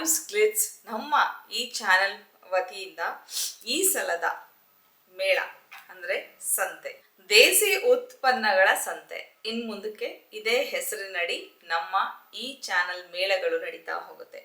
ಗಾಯೂಸ್ Glitz ನಮ್ಮ ಈ channel ವತಿಯಿಂದ ಈ ಸಲದ ಮೇಳ ಅಂದ್ರೆ ಸಂತೆ. ದೇಸಿ ಉತ್ಪನ್ನಗಳ ಸಂತೆ. ಇನ್ ಮುಂದಕ್ಕೆ ಇದೇ ಹೆಸರಿನಡಿ ನಮ್ಮ ಈ ಚಾನಲ್ ಮೇಳಗಳು ನಡೀತಾ ಹೋಗುತ್ತೆ.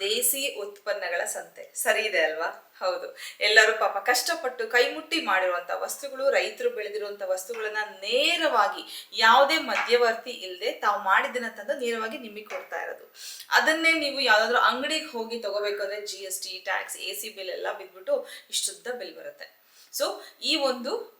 ದೇಸಿ ಉತ್ಪನ್ನಗಳ ಸಂತೆ. ಸರಿ ಇದೆ ಅಲ್ವಾ? ಹೌದು. ಎಲ್ಲರೂ ಪಾಪ ಕಷ್ಟಪಟ್ಟು ಕೈಮುಟ್ಟಿ ಮಾಡಿರುವಂತ ವಸ್ತುಗಳು, ರೈತರು ಬೆಳೆದಿರುವಂತ ವಸ್ತುಗಳನ್ನ ನೇರವಾಗಿ ಯಾವುದೇ ಮಧ್ಯವರ್ತಿ ಇಲ್ಲದೆ ತಾವು ಮಾಡಿದ್ದನ್ನ ತಂದು ನೇರವಾಗಿ ನಿಮಗೆ ಕೊಡ್ತಾ ಇರೋದು. ಅದನ್ನೇ ನೀವು ಯಾವ್ದಾದ್ರು ಅಂಗಡಿಗೆ ಹೋಗಿ ತಗೋಬೇಕಾದ್ರೆ G S T tax A C bill ಎಲ್ಲ ಬಿದ್ಬಿಟ್ಟು ಇಷ್ಟುದ್ದ ಬಿಲ್ ಬರುತ್ತೆ. ಸೊ ಈ ಒಂದು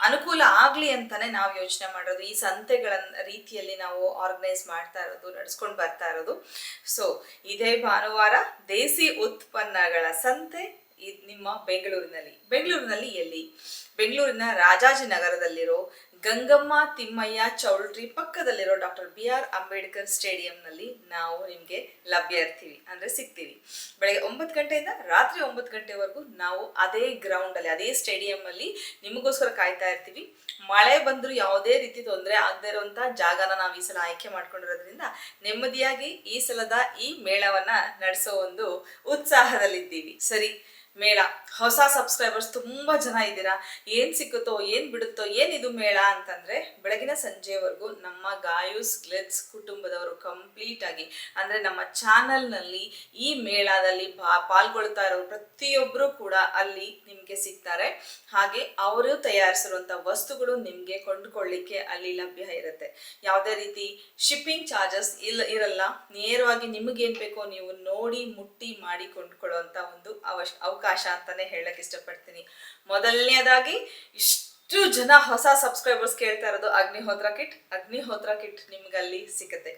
ಅನುಕೂಲ ಆಗ್ಲಿ ಅಂತಾನೆ ನಾವು ಯೋಚನೆ ಮಾಡೋದು. ಈ ಸಂತೆಗಳ ರೀತಿಯಲ್ಲಿ ನಾವು ಆರ್ಗನೈಸ್ ಮಾಡ್ತಾ ಇರೋದು, ನಡ್ಸ್ಕೊಂಡು ಬರ್ತಾ ಇರೋದು. ಸೊ ಇದೇ ಭಾನುವಾರ ದೇಸಿ ಉತ್ಪನ್ನಗಳ ಸಂತೆ ನಿಮ್ಮ ಬೆಂಗಳೂರಿನಲ್ಲಿ. ಬೆಂಗಳೂರಿನಲ್ಲಿ ಎಲ್ಲಿ? ಬೆಂಗಳೂರಿನ ರಾಜಾಜಿನಗರದಲ್ಲಿರೋ ಗಂಗಮ್ಮ ತಿಮ್ಮಯ್ಯ ಚೌಲ್ಟ್ರಿ ಪಕ್ಕದಲ್ಲಿರೋ ಡಾಕ್ಟರ್ ಬಿ ಆರ್ ಅಂಬೇಡ್ಕರ್ ಸ್ಟೇಡಿಯಂನಲ್ಲಿ ನಾವು ನಿಮಗೆ ಲಭ್ಯ ಇರ್ತೀವಿ, ಅಂದರೆ ಸಿಗ್ತೀವಿ. ಬೆಳಗ್ಗೆ ಒಂಬತ್ತು ಗಂಟೆಯಿಂದ ರಾತ್ರಿ ಒಂಬತ್ತು ಗಂಟೆವರೆಗೂ ನಾವು ಅದೇ ಗ್ರೌಂಡಲ್ಲಿ ಅದೇ ಸ್ಟೇಡಿಯಂನಲ್ಲಿ ನಿಮಗೋಸ್ಕರ ಕಾಯ್ತಾ ಇರ್ತೀವಿ. ಮಳೆ ಬಂದರೂ ಯಾವುದೇ ರೀತಿ ತೊಂದರೆ ಆಗದೇ ಇರುವಂಥ ಜಾಗನ ನಾವು ಈ ಸಲ ಆಯ್ಕೆ ಮಾಡ್ಕೊಂಡಿರೋದ್ರಿಂದ ನೆಮ್ಮದಿಯಾಗಿ ಈ ಸಲದ ಈ ಮೇಳವನ್ನ ನಡೆಸೋ ಒಂದು ಉತ್ಸಾಹದಲ್ಲಿದ್ದೀವಿ. ಸರಿ ಮೇಳ. ಹೊಸ ಸಬ್ಸ್ಕ್ರೈಬರ್ಸ್ ತುಂಬಾ ಜನ ಇದ್ದೀರಾ? ಏನ್ ಸಿಕ್ಕುತ್ತೋ, ಏನ್ ಬಿಡುತ್ತೋ ಏನಿದು ಮೇಳ ಅಂತಂದ್ರೆ ಬೆಳಗಿನ ಸಂಜೆವರೆಗೂ ನಮ್ಮ ಗಾಯೂಸ್ ಗ್ಲೆಟ್ಸ್ ಕುಟುಂಬದವರು ಕಂಪ್ಲೀಟ್ ಆಗಿ, ಅಂದ್ರೆ ನಮ್ಮ ಚಾನೆಲ್ನಲ್ಲಿ ಈ ಮೇಳದಲ್ಲಿ ಬಾ, ಪಾಲ್ಗೊಳ್ತಾ ಇರೋ ಪ್ರತಿಯೊಬ್ಬರು ಕೂಡ ಅಲ್ಲಿ ನಿಮ್ಗೆ ಸಿಗ್ತಾರೆ. ಹಾಗೆ ಅವರು ತಯಾರಿಸಿರುವಂತ ವಸ್ತುಗಳು ನಿಮ್ಗೆ ಕೊಂಡುಕೊಳ್ಳಿಕ್ಕೆ ಅಲ್ಲಿ ಲಭ್ಯ ಇರುತ್ತೆ. ಯಾವುದೇ ರೀತಿ ಶಿಪ್ಪಿಂಗ್ ಚಾರ್ಜಸ್ ಇಲ್ಲ ಇರಲ್ಲ. ನೇರವಾಗಿ ನಿಮಗೇನ್ ಬೇಕೋ ನೀವು ನೋಡಿ ಮುಟ್ಟಿ ಮಾಡಿ ಕೊಂಡ್ಕೊಳ್ಳುವಂತ ಒಂದು ಅವಶ್ ಅವಕಾಶ ಅಂತಾನೆ ಹೇಳಕ್ ಇಷ್ಟಪಡ್ತೀನಿ. ಮೊದಲನೇದಾಗಿ, ಇಷ್ಟು ಜನ ಹೊಸ ಸಬ್ಸ್ಕ್ರೈಬರ್ಸ್ ಕೇಳ್ತಾ ಇರೋದು ಅಗ್ನಿಹೋತ್ರ ಕಿಟ್. ಅಗ್ನಿಹೋತ್ರ ಕಿಟ್ ನಿಮ್ಗೆ ಅಲ್ಲಿ ಸಿಗುತ್ತೆ.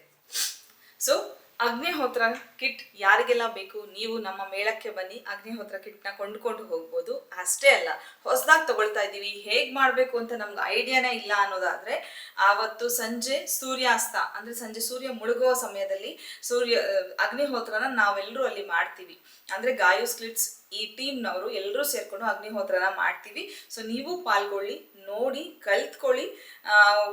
ಸೊ ಅಗ್ನಿಹೋತ್ರ ಕಿಟ್ ಯಾರಿಗೆಲ್ಲ ಬೇಕು, ನೀವು ನಮ್ಮ ಮೇಳಕ್ಕೆ ಬನ್ನಿ, ಅಗ್ನಿಹೋತ್ರ ಕಿಟ್ನ ಕೊಂಡ್ಕೊಂಡು ಹೋಗ್ಬೋದು. ಅಷ್ಟೇ ಅಲ್ಲ, ಹೊಸದಾಗಿ ತಗೊಳ್ತಾ ಇದ್ದೀವಿ. ಹೇಗೆ ಮಾಡಬೇಕು ಅಂತ ನಮ್ಗೆ ಐಡಿಯಾನೇ ಇಲ್ಲ ಅನ್ನೋದಾದ್ರೆ, ಆವತ್ತು ಸಂಜೆ ಸೂರ್ಯಾಸ್ತ, ಅಂದ್ರೆ ಸಂಜೆ ಸೂರ್ಯ ಮುಳುಗುವ ಸಮಯದಲ್ಲಿ ಸೂರ್ಯ ಅಗ್ನಿಹೋತ್ರನ ನಾವೆಲ್ಲರೂ ಅಲ್ಲಿ ಮಾಡ್ತೀವಿ. ಅಂದ್ರೆ ಗಾಯು, ಸ್ಲಿಟ್ಸ್ ಈ ಟೀಮ್ನವರು ಎಲ್ಲರೂ ಸೇರ್ಕೊಂಡು ಅಗ್ನಿಹೋತ್ರನ ಮಾಡ್ತೀವಿ. ಸೊ, ನೀವು ಪಾಲ್ಗೊಳ್ಳಿ, ನೋಡಿ, ಕಲ್ತ್ಕೊಳ್ಳಿ.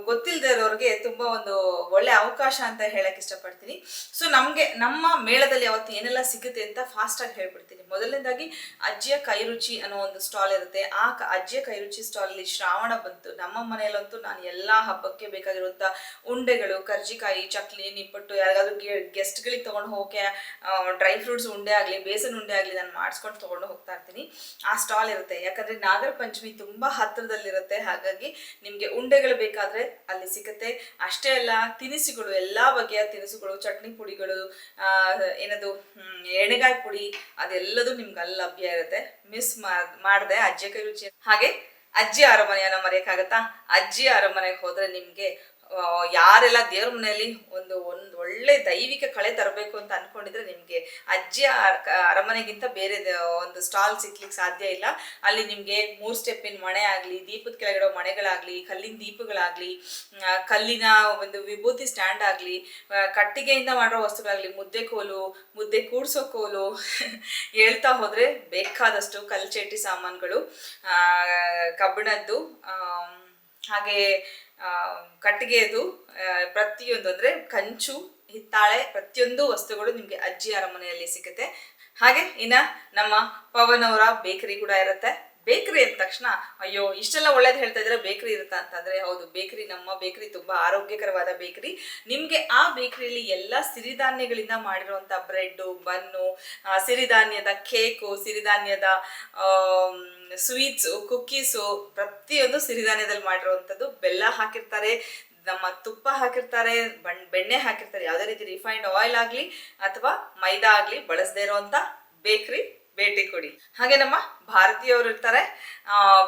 ಗೊತ್ತಿಲ್ಲದೆ ಇರೋರಿಗೆ ತುಂಬ ಒಂದು ಒಳ್ಳೆ ಅವಕಾಶ ಅಂತ ಹೇಳಕ್ ಇಷ್ಟಪಡ್ತೀನಿ. ಸೊ ನಮಗೆ, ನಮ್ಮ ಮೇಳದಲ್ಲಿ ಅವತ್ತು ಏನೆಲ್ಲ ಸಿಗುತ್ತೆ ಅಂತ ಫಾಸ್ಟ್ ಆಗಿ ಹೇಳ್ಬಿಡ್ತೀನಿ. ಮೊದಲನೇದಾಗಿ, ಅಜ್ಜಿಯ ಕೈರುಚಿ ಅನ್ನೋ ಒಂದು ಸ್ಟಾಲ್ ಇರುತ್ತೆ. ಆ ಅಜ್ಜಿಯ ಕೈರುಚಿ ಸ್ಟಾಲ್ ಅಲ್ಲಿ ಶ್ರಾವಣ ಬಂತು. ನಮ್ಮ ಮನೆಯಲ್ಲಂತೂ ನಾನು ಎಲ್ಲಾ ಹಬ್ಬಕ್ಕೆ ಬೇಕಾಗಿರುವಂಥ ಉಂಡೆಗಳು, ಕರ್ಜಿಕಾಯಿ, ಚಕ್ಲಿ, ನಿಪ್ಪಟ್ಟು, ಯಾರಿಗಾದ್ರೂ ಗೆಸ್ಟ್ಗಳಿಗೆ ತಗೊಂಡು ಹೋಗಕ್ಕೆ ಡ್ರೈ ಫ್ರೂಟ್ಸ್ ಉಂಡೆ ಆಗಲಿ, ಬೇಸನ್ ಉಂಡೆ ಆಗಲಿ ನಾನು ಮಾಡಿಸ್ಕೊಂಡು ತಗೊಂಡು ಹೋಗ್ತಾ ಇರ್ತೀನಿ. ಆ ಸ್ಟಾಲ್ ಇರುತ್ತೆ. ಯಾಕಂದ್ರೆ ನಾಗರ ಪಂಚಮಿ ತುಂಬಾ ಹತ್ತಿರದಲ್ಲಿರುತ್ತೆ ಹಾಗಾಗಿ ನಿಮಗೆ ಉಂಡೆಗಳು ಬೇಕಾದ್ರೆ ಅಲ್ಲಿ ಸಿಗುತ್ತೆ. ಅಷ್ಟೇ ಅಲ್ಲ, ತಿನಿಸುಗಳು, ಎಲ್ಲಾ ಬಗೆಯ ತಿನಿಸುಗಳು, ಚಟ್ನಿ ಪುಡಿಗಳು ಏನದು ಎಣೆಗಾಯಿ ಪುಡಿ, ಅದೆಲ್ಲದೂ ನಿಮ್ಗೆ ಅಲ್ಲಿ ಲಭ್ಯ ಇರುತ್ತೆ. ಮಿಸ್ ಮಾಡಿದೆ ಅಜ್ಜಿ ಕೈ ರುಚಿ. ಹಾಗೆ ಅಜ್ಜಿ ಅರಮನೆಯನ್ನು ಮರೆಯಕ್ಕಾಗತ್ತಾ? ಅಜ್ಜಿ ಅರಮನೆಗೆ ಹೋದ್ರೆ ನಿಮ್ಗೆ ಯಾರೆಲ್ಲ ದೇವ್ರ ಮನೆಯಲ್ಲಿ ಒಂದು ಒಂದು ಒಳ್ಳೆ ದೈವಿಕ ಕಳೆ ತರಬೇಕು ಅಂತ ಅನ್ಕೊಂಡಿದ್ರೆ ನಿಮ್ಗೆ ಅಜ್ಜಿಯ ಅರ- ಅರಮನೆಗಿಂತ ಬೇರೆ ಒಂದು ಸ್ಟಾಲ್ ಸಿಕ್ಲಿಕ್ಕೆ ಸಾಧ್ಯ ಇಲ್ಲ. ಅಲ್ಲಿ ನಿಮ್ಗೆ ಮೂರ್ ಸ್ಟೆಪ್ಪಿನ ಮಣೆ ಆಗ್ಲಿ, ದೀಪದ ಕೆಳಗಿಡೋ ಮಣೆಗಳಾಗ್ಲಿ, ಕಲ್ಲಿನ ದೀಪಗಳಾಗ್ಲಿ ಕಲ್ಲಿನ ಒಂದು ವಿಭೂತಿ ಸ್ಟ್ಯಾಂಡ್ ಆಗ್ಲಿ ಕಟ್ಟಿಗೆಯಿಂದ ಮಾಡೋ ವಸ್ತುಗಳಾಗ್ಲಿ, ಮುದ್ದೆ ಕೋಲು, ಮುದ್ದೆ ಕೂಡ್ಸೋ ಕೋಲು ಹೇಳ್ತಾ ಹೋದ್ರೆ ಬೇಕಾದಷ್ಟು ಕಲ್ಚೇಟಿ ಸಾಮಾನುಗಳು ಕಬ್ಬಿಣದ್ದು ಹಾಗೆ ಕಟ್ಟಿಗೆದು ಪ್ರತಿಯೊಂದು ಅಂದರೆ ಕಂಚು, ಹಿತ್ತಾಳೆ, ಪ್ರತಿಯೊಂದು ವಸ್ತುಗಳು ನಿಮಗೆ ಅಜ್ಜಿ ಅರಮನೆಯಲ್ಲಿ ಸಿಗುತ್ತೆ. ಹಾಗೆ ಇನ್ನ ನಮ್ಮ ಪವನ್ ಅವರ ಬೇಕರಿ ಕೂಡ ಇರುತ್ತೆ. ಬೇಕರಿ ಅಂದ ತಕ್ಷಣ, ಅಯ್ಯೋ, ಇಷ್ಟೆಲ್ಲ ಒಳ್ಳೇದು ಹೇಳ್ತಾ ಇದ್ರೆ ಬೇಕರಿ ಇರುತ್ತಾ? ಅಂತಂದ್ರೆ, ಹೌದು, ಬೇಕರಿ. ನಮ್ಮ ಬೇಕರಿ ತುಂಬಾ ಆರೋಗ್ಯಕರವಾದ ಬೇಕರಿ. ನಿಮ್ಗೆ ಆ ಬೇಕರಿಯಲ್ಲಿ ಎಲ್ಲ ಸಿರಿಧಾನ್ಯಗಳಿಂದ ಮಾಡಿರುವಂತ ಬ್ರೆಡ್ ಬನ್ನು ಸಿರಿಧಾನ್ಯದ ಕೇಕು, ಸಿರಿಧಾನ್ಯದ ಸ್ವೀಟ್ಸು ಕುಕ್ಕೀಸು ಪ್ರತಿಯೊಂದು ಸಿರಿಧಾನ್ಯದಲ್ಲಿ ಮಾಡಿರುವಂಥದ್ದು. ಬೆಲ್ಲ ಹಾಕಿರ್ತಾರೆ, ನಮ್ಮ ತುಪ್ಪ ಹಾಕಿರ್ತಾರೆ, ಬಣ್, ಬೆಣ್ಣೆ ಹಾಕಿರ್ತಾರೆ. ಯಾವುದೇ ರೀತಿ ರಿಫೈನ್ಡ್ ಆಯಿಲ್ ಆಗಲಿ ಅಥವಾ ಮೈದಾ ಆಗಲಿ ಬಳಸದೇ ಇರುವಂತ ಬೇಕ್ರಿ. ಭೇಟಿ ಕೊಡಿ. ಹಾಗೆ ನಮ್ಮ ಭಾರತೀಯವರು ಇರ್ತಾರೆ.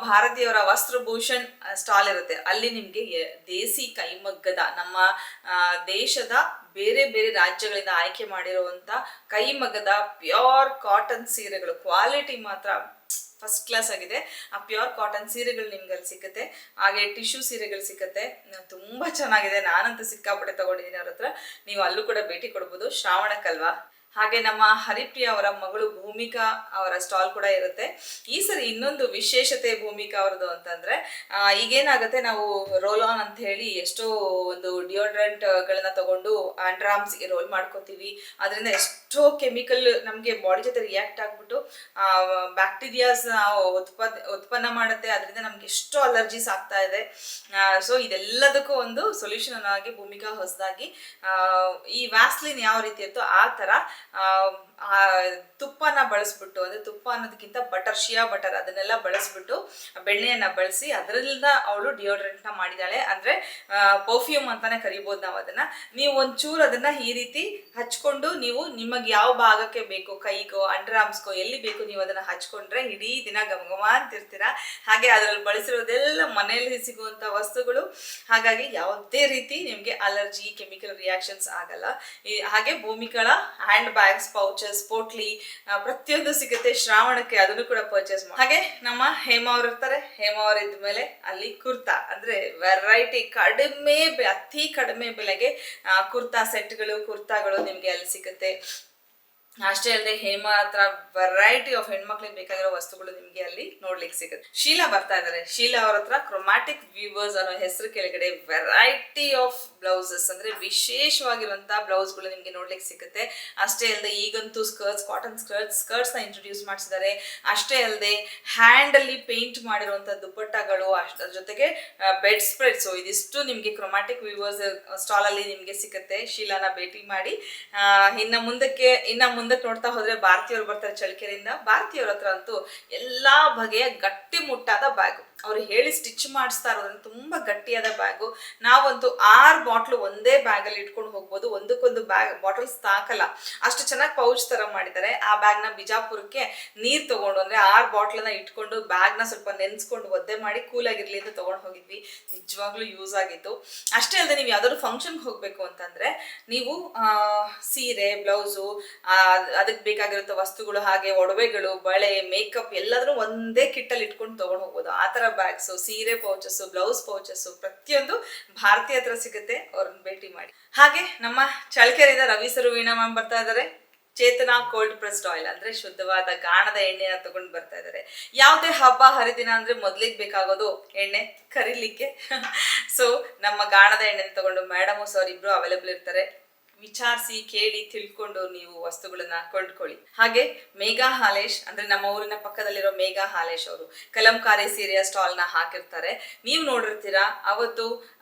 ಭಾರತೀಯವರ ವಸ್ತ್ರಭೂಷಣ್ ಸ್ಟಾಲ್ ಇರುತ್ತೆ. ಅಲ್ಲಿ ನಿಮ್ಗೆ ದೇಸಿ ಕೈಮಗ್ಗದ, ನಮ್ಮ ದೇಶದ ಬೇರೆ ಬೇರೆ ರಾಜ್ಯಗಳಿಂದ ಆಯ್ಕೆ ಮಾಡಿರುವಂತ ಕೈಮಗ್ಗದ ಪ್ಯೂರ್ ಕಾಟನ್ ಸೀರೆಗಳು. ಕ್ವಾಲಿಟಿ ಮಾತ್ರ ಫಸ್ಟ್ ಕ್ಲಾಸ್ ಆಗಿದೆ. ಆ ಪ್ಯೂರ್ ಕಾಟನ್ ಸೀರೆಗಳು ನಿಮ್ಗೆ ಅಲ್ಲಿ ಸಿಗುತ್ತೆ ಹಾಗೆ ಟಿಶ್ಯೂ ಸೀರೆಗಳು ಸಿಗುತ್ತೆ ತುಂಬ ತುಂಬಾ ಚೆನ್ನಾಗಿದೆ. ನಾನಂತೂ ಸಿಕ್ಕಾಪಟ್ಟೆ ತಗೊಂಡಿದ್ದೀನಿ ಅವ್ರ ಹತ್ರ. ನೀವು ಅಲ್ಲೂ ಕೂಡ ಭೇಟಿ ಕೊಡ್ಬೋದು. ಶ್ರಾವಣಕ್ಕಲ್ವಾ ಹಾಗೆ ನಮ್ಮ ಹರಿಪ್ರಿಯ ಅವರ ಮಗಳು ಭೂಮಿಕಾ ಅವರ ಸ್ಟಾಲ್ ಕೂಡ ಇರುತ್ತೆ. ಈ ಸರಿ ಇನ್ನೊಂದು ವಿಶೇಷತೆ ಭೂಮಿಕಾ ಅವ್ರದ್ದು ಅಂತಂದ್ರೆ ಈಗ ಈಗೇನಾಗುತ್ತೆ ನಾವು ರೋಲ್ ಆನ್ ಅಂತ ಹೇಳಿ ಎಷ್ಟೋ ಒಂದು ಡಿಯೋಡ್ರೆಂಟ್ ಗಳನ್ನ ತಗೊಂಡು ಆಂಡ್ರಾಮ್ಸ್ಗೆ ರೋಲ್ ಮಾಡ್ಕೋತೀವಿ. ಅದರಿಂದ ಎಷ್ಟೋ ಕೆಮಿಕಲ್ ನಮಗೆ ಬಾಡಿ ಜೊತೆ ರಿಯಾಕ್ಟ್ ಆಗ್ಬಿಟ್ಟು ಬ್ಯಾಕ್ಟೀರಿಯಾಸ್ ಉತ್ಪತ್ ಉತ್ಪನ್ನ ಮಾಡುತ್ತೆ. ಅದರಿಂದ ನಮ್ಗೆ ಎಷ್ಟೋ ಅಲರ್ಜೀಸ್ ಆಗ್ತಾ ಇದೆ. ಸೊ ಇದೆಲ್ಲದಕ್ಕೂ ಒಂದು ಸೊಲ್ಯೂಷನ್ ಆಗಿ ಭೂಮಿಕಾ ಹೊಸದಾಗಿ ಈ ವ್ಯಾಸ್ಲಿನ್ ಯಾವ ರೀತಿ ಇತ್ತು ಆ ಥರ ತುಪ್ಪನ ಬಳಸ್ಬಿಟ್ಟು, ಅಂದ್ರೆ ತುಪ್ಪ ಅನ್ನೋದಕ್ಕಿಂತ ಬಟರ್ ಶಿಯಾ ಬಟರ್ ಅದನ್ನೆಲ್ಲ ಬಳಸ್ಬಿಟ್ಟು ಬೆಣ್ಣೆಯನ್ನ ಬಳಸಿ ಅದರಿಂದ ಅವಳು ಡಿಯೋಡ್ರೆಂಟ್ನ ಮಾಡಿದಾಳೆ. ಅಂದ್ರೆ ಪರ್ಫ್ಯೂಮ್ ಅಂತಾನೆ ಕರಿಬೋದು ನಾವು ಅದನ್ನ. ನೀವು ಒಂಚೂರು ಅದನ್ನ ಈ ರೀತಿ ಹಚ್ಕೊಂಡು ನೀವು ನಿಮಗೆ ಯಾವ ಭಾಗಕ್ಕೆ ಬೇಕು, ಕೈಗೋ ಅಂಡರ್ ಆರ್ಮ್ಸ್ಗೋ ಎಲ್ಲಿ ಬೇಕು ನೀವು ಅದನ್ನ ಹಚ್ಕೊಂಡ್ರೆ ಇಡೀ ದಿನ ಗಮಗಮ ಅಂತಿರ್ತೀರ ಹಾಗೆ ಅದರಲ್ಲಿ ಬಳಸಿರೋದೆಲ್ಲ ಮನೆಯಲ್ಲಿ ಸಿಗುವಂತ ವಸ್ತುಗಳು. ಹಾಗಾಗಿ ಯಾವುದೇ ರೀತಿ ನಿಮಗೆ ಅಲರ್ಜಿ ಕೆಮಿಕಲ್ ರಿಯಾಕ್ಷನ್ಸ್ ಆಗಲ್ಲ. ಹಾಗೆ ಭೂಮಿಗಳ ಹ್ಯಾಂಡ್ ಬ್ಯಾಗ್ಸ್ ಪೌಚಸ್ ಪೋಟ್ಲಿ ಪ್ರತಿಯೊಂದು ಸಿಗುತ್ತೆ. ಶ್ರಾವಣಕ್ಕೆ ಅದನ್ನು ಕೂಡ ಪರ್ಚೇಸ್ ಮಾಡಿ ಹಾಗೆ ನಮ್ಮ ಹೇಮ ಇರ್ತಾರೆ. ಹೇಮ ಅವ್ರ ಇದ್ಮೇಲೆ ಅಲ್ಲಿ ಕುರ್ತಾ, ಅಂದ್ರೆ ವೆರೈಟಿ ಕಡಿಮೆ ಅತಿ ಕಡಿಮೆ ಬೆಲೆಗೆ ಕುರ್ತಾ ಸೆಟ್ಗಳು ಕುರ್ತಾಗಳು ನಿಮ್ಗೆ ಅಲ್ಲಿ ಸಿಗುತ್ತೆ. ಅಷ್ಟೇ ಅಲ್ಲದೆ ಹೇಮ ಹತ್ರ ವೆರೈಟಿ ಆಫ್ ಹೆಣ್ಮಕ್ಳಿಗೆ ಬೇಕಾಗಿರೋ ವಸ್ತುಗಳು ನಿಮ್ಗೆ ಅಲ್ಲಿ ನೋಡ್ಲಿಕ್ಕೆ ಸಿಗುತ್ತೆ. ಶೀಲಾ ಬರ್ತಾ ಇದಾರೆ. ಶೀಲಾ ಅವ್ರ ಹತ್ರ ಕ್ರೊಮ್ಯಾಟಿಕ್ ವ್ಯೂವರ್ಸ್ ಅನ್ನೋ ಹೆಸರು ಕೆಳಗಡೆ ವೆರೈಟಿ ಆಫ್ ಬ್ಲೌಸಸ್ ಅಂದ್ರೆ ವಿಶೇಷವಾಗಿರುವಂತಹ ಬ್ಲೌಸ್ಗಳು ನಿಮ್ಗೆ ನೋಡ್ಲಿಕ್ಕೆ ಸಿಗುತ್ತೆ. ಅಷ್ಟೇ ಅಲ್ಲದೆ ಈಗಂತೂ ಸ್ಕರ್ಟ್ಸ್ ಕಾಟನ್ ಸ್ಕರ್ಟ್ಸ್ ಸ್ಕರ್ಟ್ಸ್ನ ಇಂಟ್ರೊಡ್ಯೂಸ್ ಮಾಡಿಸಿದ್ದಾರೆ. ಅಷ್ಟೇ ಅಲ್ಲದೆ ಹ್ಯಾಂಡ್ ಅಲ್ಲಿ ಪೇಂಟ್ ಮಾಡಿರುವಂತ ದುಪ್ಪಟ್ಟಗಳು ಅಷ್ಟರ ಜೊತೆಗೆ ಬೆಡ್ ಸ್ಪ್ರೆಡ್ಸ್ ಇದಿಷ್ಟು ನಿಮ್ಗೆ ಕ್ರೊಮ್ಯಾಟಿಕ್ ವ್ಯೂವರ್ಸ್ ಸ್ಟಾಲ್ ಅಲ್ಲಿ ನಿಮ್ಗೆ ಸಿಗುತ್ತೆ. ಶೀಲಾನ ಭೇಟಿ ಮಾಡಿ ಇನ್ನ ಮುಂದಕ್ಕೆ, ಇನ್ನ ಮುಂದಕ್ಕೆ ನೋಡ್ತಾ ಹೋದ್ರೆ ಭಾರತೀಯರು ಬರ್ತಾರೆ ಚಳ್ಳಕೆರೆಯಿಂದ. ಭಾರತೀಯರ ಹತ್ರ ಅಂತೂ ಎಲ್ಲಾ ಬಗೆಯ ಗಟ್ಟಿ ಮುಟ್ಟಾದ ಬ್ಯಾಗು ಅವ್ರು ಹೇಳಿ ಸ್ಟಿಚ್ ಮಾಡಿಸ್ತಾ ಇರೋದ್ರಿಂದ ತುಂಬ ಗಟ್ಟಿಯಾದ ಬ್ಯಾಗು ನಾವಂತೂ ಆರು ಬಾಟ್ಲು ಒಂದೇ ಬ್ಯಾಗಲ್ಲಿ ಇಟ್ಕೊಂಡು ಹೋಗ್ಬೋದು. ಒಂದಕ್ಕೊಂದು ಬ್ಯಾಗ್ ಬಾಟಲ್ಸ್ ತಾಕಲ್ಲ. ಅಷ್ಟು ಚೆನ್ನಾಗಿ ಪೌಚ್ ಥರ ಮಾಡಿದ್ದಾರೆ. ಆ ಬ್ಯಾಗ್ನ ಬಿಜಾಪುರಕ್ಕೆ ನೀರು ತೊಗೊಂಡು ಅಂದರೆ ಆರು ಬಾಟ್ಲನ್ನ ಇಟ್ಕೊಂಡು ಬ್ಯಾಗ್ನ ಸ್ವಲ್ಪ ನೆನೆಸ್ಕೊಂಡು ಒದ್ದೆ ಮಾಡಿ ಕೂಲಾಗಿರಲಿ ಅಂತ ತೊಗೊಂಡು ಹೋಗಿದ್ವಿ. ನಿಜವಾಗ್ಲೂ ಯೂಸ್ ಆಗಿತ್ತು. ಅಷ್ಟೇ ಅಲ್ಲದೆ ನೀವು ಯಾವುದಾದ್ರು ಫಂಕ್ಷನ್ಗೆ ಹೋಗಬೇಕು ಅಂತಂದರೆ ನೀವು ಸೀರೆ ಬ್ಲೌಸು ಅದಕ್ಕೆ ಬೇಕಾಗಿರೋ ವಸ್ತುಗಳು ಹಾಗೆ ಒಡವೆಗಳು, ಬಳೆ ಮೇಕಪ್ ಎಲ್ಲಾದರೂ ಒಂದೇ ಕಿಟ್ಟಲ್ಲಿ ಇಟ್ಕೊಂಡು ತೊಗೊಂಡು ಹೋಗ್ಬೋದು. ಆ ತರ ಬ್ಯಾಗ್ಸು ಸೀರೆ ಪೌಚಸ್ಸು ಬ್ಲೌಸ್ ಪೌಚಸ್ಸು ಪ್ರತಿಯೊಂದು ಭಾರತೀಯ ಹತ್ರ ಸಿಗುತ್ತೆ, ಅವ್ರನ್ನ ಭೇಟಿ ಮಾಡಿ. ಹಾಗೆ ನಮ್ಮ ಚಳಕೆರೆಯಿಂದ ರವಿ ಸರು, ವೀಣಾ ಮ್ಯಾಮ್ ಬರ್ತಾ ಇದ್ದಾರೆ ಚೇತನ ಕೋಲ್ಡ್ ಪ್ರೆಸ್ಡ್ ಆಯಿಲ್ ಅಂದ್ರೆ ಶುದ್ಧವಾದ ಗಾಣದ ಎಣ್ಣೆನ ತಗೊಂಡು ಬರ್ತಾ ಇದ್ದಾರೆ ಯಾವುದೇ ಹಬ್ಬ, ಹರಿದಿನ ಅಂದ್ರೆ ಮೊದ್ಲಿಗೆ ಬೇಕಾಗೋದು ಎಣ್ಣೆ ಕರಿಲಿಕ್ಕೆ. ಸೊ ನಮ್ಮ ಗಾಣದ ಎಣ್ಣೆನ ತಗೊಂಡು ಮೇಡಮ್ ಸರ್ ಇಬ್ರು ಅವೈಲೇಬಲ್ ಇರ್ತಾರೆ. ವಿಚಾರಿಸಿ ಕೇಳಿ ತಿಳ್ಕೊಂಡು ನೀವು ವಸ್ತುಗಳನ್ನ ಕೊಂಡ್ಕೊಳ್ಳಿ. ಹಾಗೆ ಮೇಘಾ ಹಾಲೇಶ್ ಅಂದ್ರೆ ನಮ್ಮ ಊರಿನ ಪಕ್ಕದಲ್ಲಿರೋ ಮೇಘಾ ಹಾಲೇಶ್ ಅವರು ಕಲಂಕಾರಿ ಸೀರೆಯ ಸ್ಟಾಲ್ನ ಹಾಕಿರ್ತಾರೆ. ನೀವು ನೋಡಿರ್ತೀರಾ ಅವತ್ತು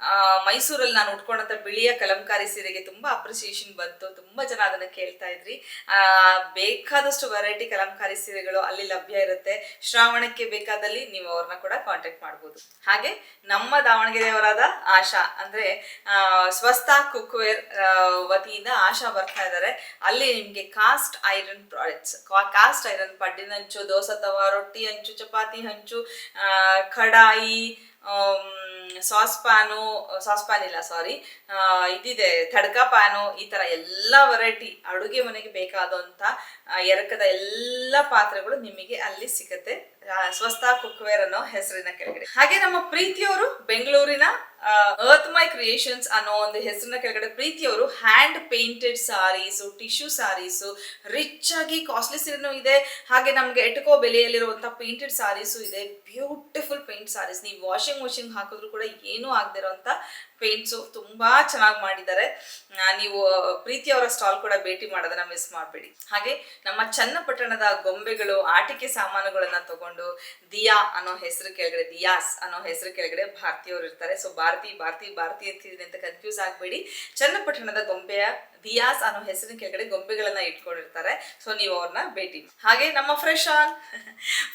ಮೈಸೂರಲ್ಲಿ ನಾನು ಉಟ್ಕೊಂಡಂತ ಬಿಳಿಯ ಕಲಂಕಾರಿ ಸೀರೆಗೆ ತುಂಬಾ ಅಪ್ರಿಸಿಯೇಷನ್ ಬಂತು. ತುಂಬಾ ಜನ ಅದನ್ನ ಕೇಳ್ತಾ ಇದ್ರಿ. ಆ, ಬೇಕಾದಷ್ಟು ವೆರೈಟಿ ಕಲಂಕಾರಿ ಸೀರೆಗಳು ಅಲ್ಲಿ ಲಭ್ಯ ಇರುತ್ತೆ. ಶ್ರಾವಣಕ್ಕೆ ಬೇಕಾದಲ್ಲಿ ನೀವು ಅವ್ರನ್ನ ಕೂಡ ಕಾಂಟ್ಯಾಕ್ಟ್ ಮಾಡ್ಬೋದು. ಹಾಗೆ ನಮ್ಮ ದಾವಣಗೆರೆಯವರಾದ ಆಶಾ ಅಂದ್ರೆ ಸ್ವಸ್ಥ ಕುಕ್ವೇರ್ ವತಿಯಿಂದ ಆಶಾ ಬರ್ತಾ ಇದ್ದಾರೆ. ಅಲ್ಲಿ ನಿಮ್ಗೆ cast iron products cast iron ಪಡ್ಡಿನ ಹಂಚು ದೋಸೆ ತವ, ರೊಟ್ಟಿ ಹಂಚು ಚಪಾತಿ ಹಂಚು ಕಡಾಯಿ ಸಾಸ್ ಪ್ಯಾನು ಸಾಸ್ ಪ್ಯಾನ್ ಇಲ್ಲ ಸಾರಿ ಇದಿದೆ ತಡ್ಕ ಪ್ಯಾನು ಈ ತರ ಎಲ್ಲ ವೆರೈಟಿ ಅಡುಗೆ ಮನೆಗೆ ಬೇಕಾದಂತ ಎರಕದ ಎಲ್ಲ ಪಾತ್ರೆಗಳು ನಿಮಗೆ ಅಲ್ಲಿ ಸಿಗುತ್ತೆ. ಸ್ವಸ್ಥ ಕುಕ್ವೇರ್ ಅನ್ನೋ ಹೆಸರಿನ ಕೆಳಗಡೆ. ಹಾಗೆ ನಮ್ಮ ಪ್ರೀತಿಯವರು ಬೆಂಗಳೂರಿನ ಅರ್ತ್ ಮೈ ಕ್ರಿಯೇಷನ್ಸ್ ಅನ್ನೋ ಒಂದು ಹೆಸರಿನ ಕೆಳಗಡೆ ಪ್ರೀತಿಯವರು hand painted saris tissue saris rich ಆಗಿ ಕಾಸ್ಟ್ಲಿ ಸೀರೆನೂ ಇದೆ. ಹಾಗೆ ನಮ್ಗೆ ಎಟಕೋ ಬೆಲೆಯಲ್ಲಿರುವಂಥ ಪೇಂಟೆಡ್ ಸಾರೀಸು ಇದೆ. ಬ್ಯೂಟಿಫುಲ್ ಪೇಂಟ್ ಸಾರೀಸ್ ನೀವು ವಾಷಿಂಗ್ ಮಷಿನ್ ಹಾಕಿದ್ರು ಕೂಡ ಏನೂ ಆಗದಿರೋಂಥ ಪೇಂಟ್ಸು ತುಂಬಾ ಚೆನ್ನಾಗಿ ಮಾಡಿದ್ದಾರೆ. ನೀವು ಪ್ರೀತಿಯವರ ಸ್ಟಾಲ್ ಕೂಡ ಭೇಟಿ ಮಾಡೋದನ್ನ ಮಿಸ್ ಮಾಡಬೇಡಿ. ಹಾಗೆ ನಮ್ಮ ಚನ್ನಪಟ್ಟಣದ ಗೊಂಬೆಗಳು, ಆಟಿಕೆ ಸಾಮಾನುಗಳನ್ನ ತಗೊಂಡು ದಿಯಾ ಅನ್ನೋ ಹೆಸರು ಕೆಳಗಡೆ, ದಿಯಾಸ್ ಅನ್ನೋ ಹೆಸರು ಕೆಳಗಡೆ ಭಾರತೀಯವರು ಇರ್ತಾರೆ. ಸೊ ಭಾರತಿ ಭಾರತಿ ಭಾರತಿ ಅಂತಿದೆ ಅಂತ ಕನ್ಫ್ಯೂಸ್ ಆಗಬೇಡಿ. ಚನ್ನಪಟ್ಟಣದ ಗೊಂಬೆಯ ದಿಯಾಸ್ ಅನ್ನೋ ಹೆಸರಿನ ಕೆಳಗಡೆ ಗೊಂಬೆಗಳನ್ನ ಇಟ್ಕೊಂಡಿರ್ತಾರೆ. ಸೊ ನೀವು ಅವ್ರನ್ನ ಭೇಟಿ. ಹಾಗೆ ನಮ್ಮ ಫ್ರೆಶ್ ಆನ್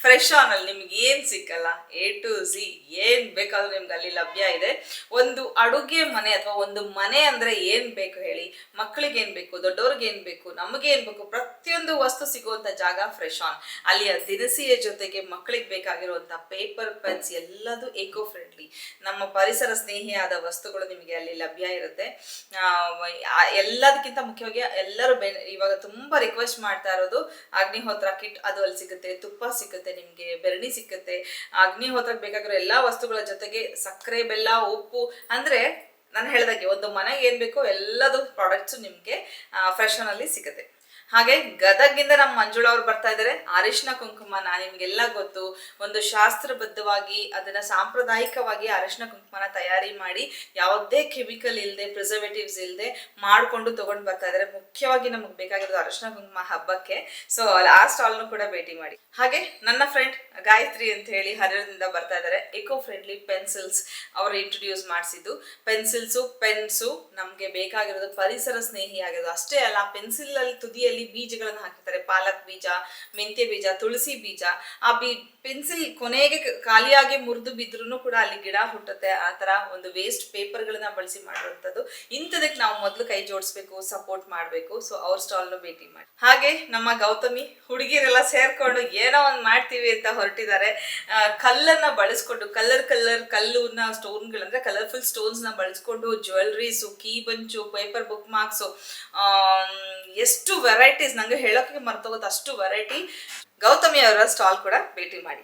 ಫ್ರೆಶ್ ಆನ್ ಅಲ್ಲಿ ನಿಮ್ಗೆ ಏನ್ ಸಿಕ್ಕಲ್ಲ? ಎ ಟು ಸಿ ಏನ್ ಬೇಕಾದ್ರೂ ನಿಮ್ಗೆ ಅಲ್ಲಿ ಲಭ್ಯ ಇದೆ. ಒಂದು ಅಡುಗೆ ಮನೆ ಅಥವಾ ಒಂದು ಮನೆ ಅಂದ್ರೆ ಏನ್ ಬೇಕು ಹೇಳಿ? ಮಕ್ಕಳಿಗೆ ಏನ್ ಬೇಕು? ದೊಡ್ಡವ್ರಿಗೆ ಏನ್ ಬೇಕು? ನಮಗೆ ಏನ್ ಬೇಕು? ಪ್ರತಿಯೊಂದು ವಸ್ತು ಸಿಗುವಂತ ಜಾಗ ಫ್ರೆಶ್ ಆನ್ ಅಲ್ಲಿಯ ದಿನಸಿಯ ಜೊತೆಗೆ ಮಕ್ಕಳಿಗೆ ಬೇಕಾಗಿರುವಂತ ಪೇಪರ್ ಪೆನ್ಸ್ ಎಲ್ಲದೂ ಏಕೋ ಫ್ರೆಂಡ್ಲಿ ನಮ್ಮ ಪರಿಸರ ಸ್ನೇಹಿಯಾದ ವಸ್ತುಗಳು ನಿಮಗೆ ಅಲ್ಲಿ ಲಭ್ಯ ಇರುತ್ತೆ. ಆ, ಎಲ್ಲದಕ್ಕಿಂತ ಮುಖ್ಯವಾಗಿ ಎಲ್ಲರೂ ಬೆ ಇವಾಗ ತುಂಬಾ ರಿಕ್ವೆಸ್ಟ್ ಮಾಡ್ತಾ ಇರೋದು, ಅಗ್ನಿಹೋತ್ರ ಕಿಟ್ ಅದು ಅಲ್ಲಿ ಸಿಗುತ್ತೆ, ತುಪ್ಪ ಸಿಗುತ್ತೆ ನಿಮ್ಗೆ, ಬೆರಣಿ ಸಿಗುತ್ತೆ ಅಗ್ನಿಹೋತ್ರಕ್ಕೆ ಬೇಕಾಗಿರೋ ಎಲ್ಲಾ ವಸ್ತುಗಳ ಜೊತೆಗೆ ಸಕ್ಕರೆ, ಬೆಲ್ಲ, ಉಪ್ಪು, ಅಂದ್ರೆ ನಾನು ಹೇಳ್ದಾಗೆ ಒಂದು ಮನೆಗೆ ಏನ್ ಬೇಕೋ ಎಲ್ಲದು ಪ್ರಾಡಕ್ಟ್ಸು ನಿಮ್ಗೆ ಫ್ರೆಶನಲ್ಲಿ ಸಿಗುತ್ತೆ. ಹಾಗೆ ಗದಗಿಂದ ನಮ್ಮ ಮಂಜುಳ ಅವ್ರು ಬರ್ತಾ ಇದ್ದಾರೆ ಅರಿಶಿನ ಕುಂಕುಮ ನಾ ನಿಮ್ಗೆಲ್ಲ ಗೊತ್ತು. ಒಂದು ಶಾಸ್ತ್ರಬದ್ಧವಾಗಿ ಅದನ್ನ ಸಾಂಪ್ರದಾಯಿಕವಾಗಿ ಅರಿಶಿನ ಕುಂಕುಮನ ತಯಾರಿ ಮಾಡಿ ಯಾವುದೇ ಕೆಮಿಕಲ್ ಇಲ್ಲದೆ ಪ್ರಿಸರ್ವೇಟಿವ್ಸ್ ಇಲ್ಲದೆ ಮಾಡಿಕೊಂಡು ತಗೊಂಡು ಬರ್ತಾ ಇದ್ದಾರೆ ಮುಖ್ಯವಾಗಿ ನಮಗೆ ಬೇಕಾಗಿರೋದು ಅರಿಶಿನ ಕುಂಕುಮ ಹಬ್ಬಕ್ಕೆ. ಸೊ ಆ ಸ್ಟಾಲ್ನು ಕೂಡ ಭೇಟಿ ಮಾಡಿ. ಹಾಗೆ ನನ್ನ ಫ್ರೆಂಡ್ ಗಾಯತ್ರಿ ಅಂತ ಹೇಳಿ ಹರಿಹರದಿಂದ ಬರ್ತಾ ಇದ್ದಾರೆ ಎಕೋ ಫ್ರೆಂಡ್ಲಿ ಪೆನ್ಸಿಲ್ಸ್ ಅವರು ಇಂಟ್ರೊಡ್ಯೂಸ್ ಮಾಡಿಸಿದ್ದು. ಪೆನ್ಸಿಲ್ಸು ಪೆನ್ಸು ನಮಗೆ ಬೇಕಾಗಿರೋದು ಪರಿಸರ ಸ್ನೇಹಿ ಆಗಿರೋದು. ಅಷ್ಟೇ ಅಲ್ಲ ಪೆನ್ಸಿಲ್ ಅಲ್ಲಿ ತುದಿಯಲ್ಲಿ ಬೀಜಗಳನ್ನು ಹಾಕಿರ್ತಾರೆ. ಪಾಲಕ್ ಬೀಜ, ಮೆಂತ್ಯ ಬೀಜ, ತುಳಸಿ ಬೀಜ. ಆ ಬೀ, ಪೆನ್ಸಿಲ್ ಕೊನೆಗೆ ಖಾಲಿಯಾಗಿ ಮುರಿದು ಬಿದ್ರೂ ಕೂಡ ಅಲ್ಲಿ ಗಿಡ ಹುಟ್ಟುತ್ತೆ. ಆ ತರ ಒಂದು ವೇಸ್ಟ್ ಪೇಪರ್ಗಳನ್ನ ಬಳಸಿ ಮಾಡುವಂಥದ್ದು. ಇಂಥದಕ್ಕೆ ನಾವು ಮೊದಲು ಕೈ ಜೋಡಿಸ್ಬೇಕು ಸಪೋರ್ಟ್ ಮಾಡಬೇಕು. ಸೊ ಅವ್ರ ಸ್ಟಾಲ್ನ ಭೇಟಿ ಮಾಡಿ. ಹಾಗೆ ನಮ್ಮ ಗೌತಮಿ ಹುಡುಗಿರೆಲ್ಲ ಸೇರ್ಕೊಂಡು ಏನೋ ಒಂದು ಮಾಡ್ತೀವಿ ಅಂತ ಹೊರಟಿದ್ದಾರೆ. ಕಲ್ಲನ್ನು ಬಳಸ್ಕೊಂಡು ಕಲರ್ ಕಲರ್ ಕಲ್ಲುನ ಸ್ಟೋನ್ಗಳಂದ್ರೆ ಕಲರ್ಫುಲ್ ಸ್ಟೋನ್ಸ್ನ ಬಳಸ್ಕೊಂಡು jewelleries key bunch paper bookmarks ಎಷ್ಟು ವೆರೈಟೀಸ್ ನಂಗೆ ಹೇಳೋಕೆ ಮರ್ತೋಗೋದು ಅಷ್ಟು ವೆರೈಟಿ ಗೌತಮಿ ಅವರ ಸ್ಟಾಲ್ ಕೂಡ ಭೇಟಿ ಮಾಡಿ.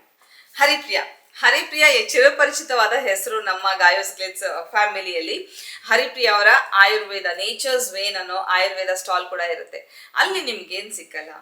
ಹರಿಪ್ರಿಯಾ. ಹರಿಪ್ರಿಯಾ ಚಿರಪರಿಚಿತವಾದ ಹೆಸರು ನಮ್ಮ ಗಾಯೋಸ್ ಗ್ಲಿಟ್ಸ್ ಫ್ಯಾಮಿಲಿಯಲ್ಲಿ ಹರಿಪ್ರಿಯಾ ಅವರ ಆಯುರ್ವೇದ ನೇಚರ್ಸ್ ವೇನ್ ಅನ್ನೋ ಆಯುರ್ವೇದ ಸ್ಟಾಲ್ ಕೂಡ ಇರುತ್ತೆ. ಅಲ್ಲಿ ನಿಮ್ಗೇನ್ ಸಿಕ್ಕಲ್ಲ?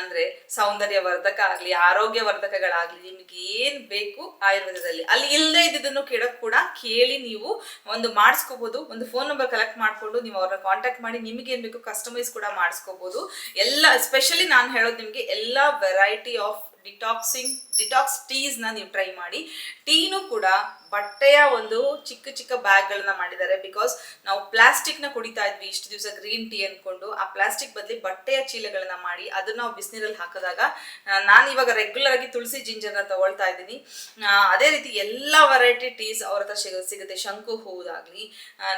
ಅಂದ್ರೆ ಸೌಂದರ್ಯ ವರ್ಧಕ ಆಗ್ಲಿ ಆರೋಗ್ಯ ವರ್ಧಕಗಳಾಗ್ಲಿ ನಿಮ್ಗೆ ಏನ್ ಬೇಕು ಆಯುರ್ವೇದದಲ್ಲಿ. ಅಲ್ಲಿ ಇಲ್ಲದೆ ಇದ್ದಿದ್ದನ್ನು ಕೇಳಕ್ ಕೂಡ ಕೇಳಿ ನೀವು ಒಂದು ಮಾಡಿಸ್ಕೋಬಹುದು ಒಂದು ಫೋನ್ ನಂಬರ್ ಕಲೆಕ್ಟ್ ಮಾಡ್ಕೊಂಡು ನೀವು ಅವ್ರನ್ನ ಕಾಂಟ್ಯಾಕ್ಟ್ ಮಾಡಿ ನಿಮಗೆ ಏನ್ ಬೇಕು ಕಸ್ಟಮೈಸ್ ಕೂಡ ಮಾಡಿಸ್ಕೋಬಹುದು ಎಲ್ಲ ಎಸ್ಪೆಷಲಿ ನಾನು ಹೇಳೋದು ನಿಮಗೆ ಎಲ್ಲ ವೆರೈಟಿ ಆಫ್ ಡಿಟಾಕ್ಸಿಂಗ್ ಡಿಟಾಕ್ಸ್ ಟೀಸ್ನ ನೀವು ಟ್ರೈ ಮಾಡಿ. ಟೀನು ಕೂಡ ಬಟ್ಟೆಯ ಒಂದು ಚಿಕ್ಕ ಚಿಕ್ಕ ಬ್ಯಾಗ್ಗಳನ್ನ ಮಾಡಿದ್ದಾರೆ. ಬಿಕಾಸ್ ನಾವು ಪ್ಲಾಸ್ಟಿಕ್ನ ಕುಡಿತಾ ಇದ್ವಿ ಇಷ್ಟು ದಿವಸ ಗ್ರೀನ್ ಟೀ ಅನ್ಕೊಂಡು, ಆ ಪ್ಲಾಸ್ಟಿಕ್ ಬದಲಿ ಬಟ್ಟೆಯ ಚೀಲಗಳನ್ನ ಮಾಡಿ ಅದನ್ನ ನಾವು ಬಿಸಿನೀರಲ್ಲಿ ಹಾಕಿದಾಗ ನಾನು ಇವಾಗ ರೆಗ್ಯುಲರ್ ಆಗಿ ತುಳಸಿ ಜಿಂಜರ್ನ ತಗೊಳ್ತಾ ಇದ್ದೀನಿ. ಅದೇ ರೀತಿ ಎಲ್ಲ ವೆರೈಟಿ ಟೀಸ್ ಅವ್ರ ಹತ್ರ ಸಿಗ, ಸಿಗುತ್ತೆ. ಶಂಕು ಹೂದಾಗ್ಲಿ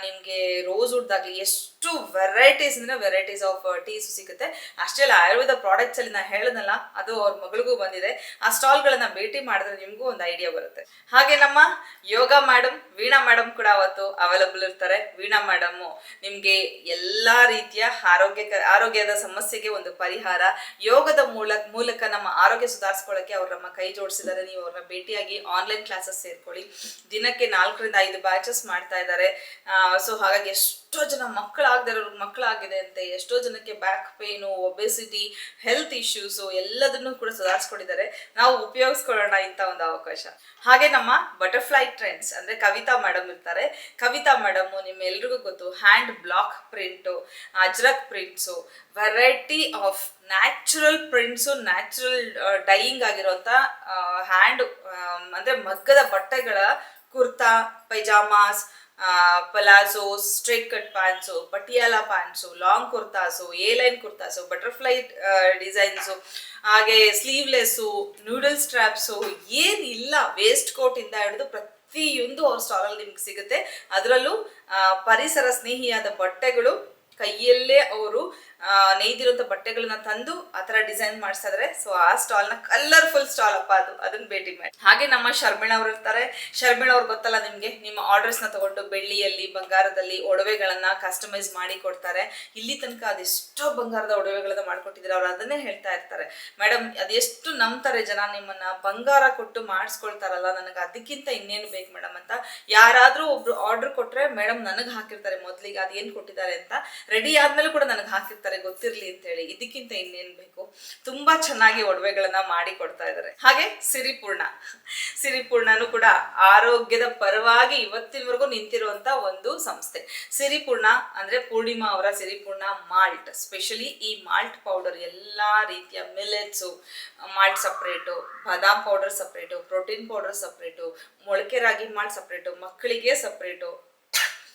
ನಿಮಗೆ ರೋಸ್ ವುಡ್ದಾಗ್ಲಿ ಎಷ್ಟು ವೆರೈಟೀಸ್ ಅಂದ್ರೆ ವೆರೈಟೀಸ್ ಆಫ್ ಟೀಸ್ ಸಿಗುತ್ತೆ. ಅಷ್ಟೇ ಅಲ್ಲ ಆಯುರ್ವೇದ ಪ್ರಾಡಕ್ಟ್ಸ್ ಅಲ್ಲಿ ನಾ ಹೇಳದಲ್ಲ ಅದು ಅವ್ರ ಮಗಳಿಗೂ ಬಂದಿದೆ. ಆ ಸ್ಟಾಲ್ಗಳನ್ನ ಭೇಟಿ ಮಾಡಿದ್ರೆ ನಿಮಗೂ ಒಂದು ಐಡಿಯಾ ಬರುತ್ತೆ. ಹಾಗೆ ನಮ್ಮ ಯೋಗ ಮೇಡಮ್ ವೀಣಾ ಮೇಡಮ್ ಕೂಡ ಅವತ್ತು ಅವೈಲಬಲ್ ಇರ್ತಾರೆ. ವೀಣಾ ಮೇಡಮ್ ನಿಮಗೆ ಎಲ್ಲಾ ರೀತಿಯ ಆರೋಗ್ಯ ಆರೋಗ್ಯದ ಸಮಸ್ಯೆಗೆ ಒಂದು ಪರಿಹಾರ. ಯೋಗದ ಮೂಲಕ ಮೂಲಕ ನಮ್ಮ ಆರೋಗ್ಯ ಸುಧಾರಿಸ್ಕೊಳ್ಳೋಕೆ ಅವ್ರು ನಮ್ಮ ಕೈ ಜೋಡಿಸಿದ್ದಾರೆ. ನೀವು ಅವ್ರನ್ನ ಭೇಟಿಯಾಗಿ ಆನ್ಲೈನ್ ಕ್ಲಾಸಸ್ ಸೇರ್ಕೊಳ್ಳಿ. ದಿನಕ್ಕೆ ನಾಲ್ಕರಿಂದ ಐದು ಬ್ಯಾಚಸ್ ಮಾಡ್ತಾ ಇದ್ದಾರೆ. ಸೊ ಹಾಗಾಗಿ ಜನ ಮಕ್ಕಳಾಗದಿರೋರು ಮಕ್ಕಳಾಗಿದೆ ಅಂತೆ, ಎಷ್ಟೋ ಜನಕ್ಕೆ back pain obesity health issues ಎಲ್ಲದನ್ನೂ ಕೂಡ ಸುಧಾರಿಸ್ಕೊಂಡಿದ್ದಾರೆ. ನಾವು ಉಪಯೋಗಿಸ್ಕೊಳ್ಳೋಣ ಇಂಥ ಒಂದು ಅವಕಾಶ. ಹಾಗೆ ನಮ್ಮ ಬಟರ್ಫ್ಲೈ ಟ್ರೆಂಡ್ಸ್ ಅಂದ್ರೆ ಕವಿತಾ ಮೇಡಮ್ ಇರ್ತಾರೆ. ಕವಿತಾ ಮೇಡಮ್ ನಿಮ್ಮೆಲ್ರಿಗೂ ಗೊತ್ತು hand block print Ajrakh prints variety of natural prints natural dyeing ಆಗಿರೋಂಥ ಹ್ಯಾಂಡ್ ಅಂದ್ರೆ ಮಗ್ಗದ ಬಟ್ಟೆಗಳ kurta, pyjamas palazzo straight cut pants Patiala pants long kurtas A line kurtas butterfly designs ಹಾಗೆ sleeveless noodle straps ಏನಿಲ್ಲ waste ಕೋಟಿಂದ ಹಿಡಿದು ಪ್ರತಿಯೊಂದು ಅವ್ರ ಸ್ಟಾಲಲ್ಲಿ ನಿಮ್ಗೆ ಸಿಗುತ್ತೆ. ಅದರಲ್ಲೂ ಪರಿಸರ ಸ್ನೇಹಿಯಾದ ಬಟ್ಟೆಗಳು ಕೈಯಲ್ಲೇ ಅವರು ನೇಯ್ದಿರುವಂಥ ಬಟ್ಟೆಗಳನ್ನ ತಂದು ಆ ಥರ ಡಿಸೈನ್ ಮಾಡಿಸಿದ್ರೆ, ಸೊ ಆ ಸ್ಟಾಲ್ನ ಕಲರ್ಫುಲ್ ಸ್ಟಾಲ್ ಅಪ್ಪ ಅದು. ಅದನ್ನ ಭೇಟಿ ಮಾಡಿ. ಹಾಗೆ ನಮ್ಮ ಶರ್ಮಿಣ ಅವ್ರು ಇರ್ತಾರೆ. ಶರ್ಮಿಣ ಅವ್ರು ಗೊತ್ತಲ್ಲ ನಿಮಗೆ? ನಿಮ್ಮ ಆರ್ಡರ್ಸ್ನ ತಗೊಂಡು ಬೆಳ್ಳಿಯಲ್ಲಿ, ಬಂಗಾರದಲ್ಲಿ ಒಡವೆಗಳನ್ನ ಕಸ್ಟಮೈಸ್ ಮಾಡಿ ಕೊಡ್ತಾರೆ. ಇಲ್ಲಿ ತನಕ ಅದೆಷ್ಟೋ ಬಂಗಾರದ ಒಡವೆಗಳನ್ನ ಮಾಡ್ಕೊಟ್ಟಿದ್ದಾರೆ. ಅವ್ರು ಅದನ್ನೇ ಹೇಳ್ತಾ ಇರ್ತಾರೆ. ಮೇಡಮ್ ಅದೆಷ್ಟು ನಂಬ್ತಾರೆ ಜನ ನಿಮ್ಮನ್ನ. ಬಂಗಾರ ಕೊಟ್ಟು ಮಾಡಿಸ್ಕೊಳ್ತಾರಲ್ಲ, ನನಗೆ ಅದಕ್ಕಿಂತ ಇನ್ನೇನು ಬೇಕು ಮೇಡಮ್ ಅಂತ. ಯಾರಾದ್ರೂ ಒಬ್ರು ಆರ್ಡರ್ ಕೊಟ್ರೆ ಮೇಡಮ್ ನನಗೆ ಹಾಕಿರ್ತಾರೆ ಮೊದಲಿಗೆ, ಅದೇನು ಕೊಟ್ಟಿದ್ದಾರೆ ಅಂತ. ರೆಡಿ ಆದ್ಮೇಲೆ ಕೂಡ ನನಗೆ ಹಾಕಿರ್ತಾರೆ, ಗೊತ್ತಿರಲಿ ಅಂತ ಹೇಳಿ. ಇದಕ್ಕಿಂತ ಇನ್ನೇನ್ ಬೇಕು? ತುಂಬಾ ಚೆನ್ನಾಗಿ ಒಡವೆಗಳನ್ನ ಮಾಡಿ ಕೊಡ್ತಾ ಇದ್ದಾರೆ ಹಾಗೆ ಸಿರಿಪೂರ್ಣ. ಸಿರಿಪೂರ್ಣನು ಕೂಡ ಆರೋಗ್ಯದ ಪರವಾಗಿ ಇವತ್ತಿನವರೆಗೂ ನಿಂತಿರುವಂತ ಒಂದು ಸಂಸ್ಥೆ. ಸಿರಿಪೂರ್ಣ ಅಂದ್ರೆ ಪೂರ್ಣಿಮಾ ಅವರ ಸಿರಿಪೂರ್ಣ ಮಾಲ್ಟ್. ಸ್ಪೆಷಲಿ ಈ ಮಾಲ್ಟ್ ಪೌಡರ್ ಎಲ್ಲಾ ರೀತಿಯ ಮಿಲೆಟ್ಸು ಮಾಲ್ಟ್ ಸಪ್ರೇಟು ಬಾದಾಮ್ powder separate protein powder separate ಮೊಳಕೆ ರಾಗಿ ಮಾಲ್ಟ್ ಸಪ್ರೇಟು ಮಕ್ಕಳಿಗೆ ಸಪ್ರೇಟು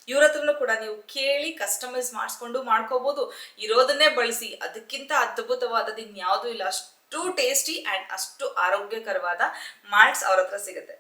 ಇವ್ರ ಹತ್ರನು ಕೂಡ ನೀವು ಕೇಳಿ ಕಸ್ಟಮೈಸ್ ಮಾಡಿಸ್ಕೊಂಡು ಮಾಡ್ಕೋಬಹುದು ಇರೋದನ್ನೇ ಬಳಸಿ. ಅದಕ್ಕಿಂತ ಅದ್ಭುತವಾದದ್ದು ಇನ್ಯಾವುದೂ ಇಲ್ಲ. ಅಷ್ಟು ಟೇಸ್ಟಿ ಆ್ಯಂಡ್ ಅಷ್ಟು ಆರೋಗ್ಯಕರವಾದ ಮಾಲ್ಟ್ಸ್ ಅವ್ರ ಹತ್ರ ಸಿಗುತ್ತೆ.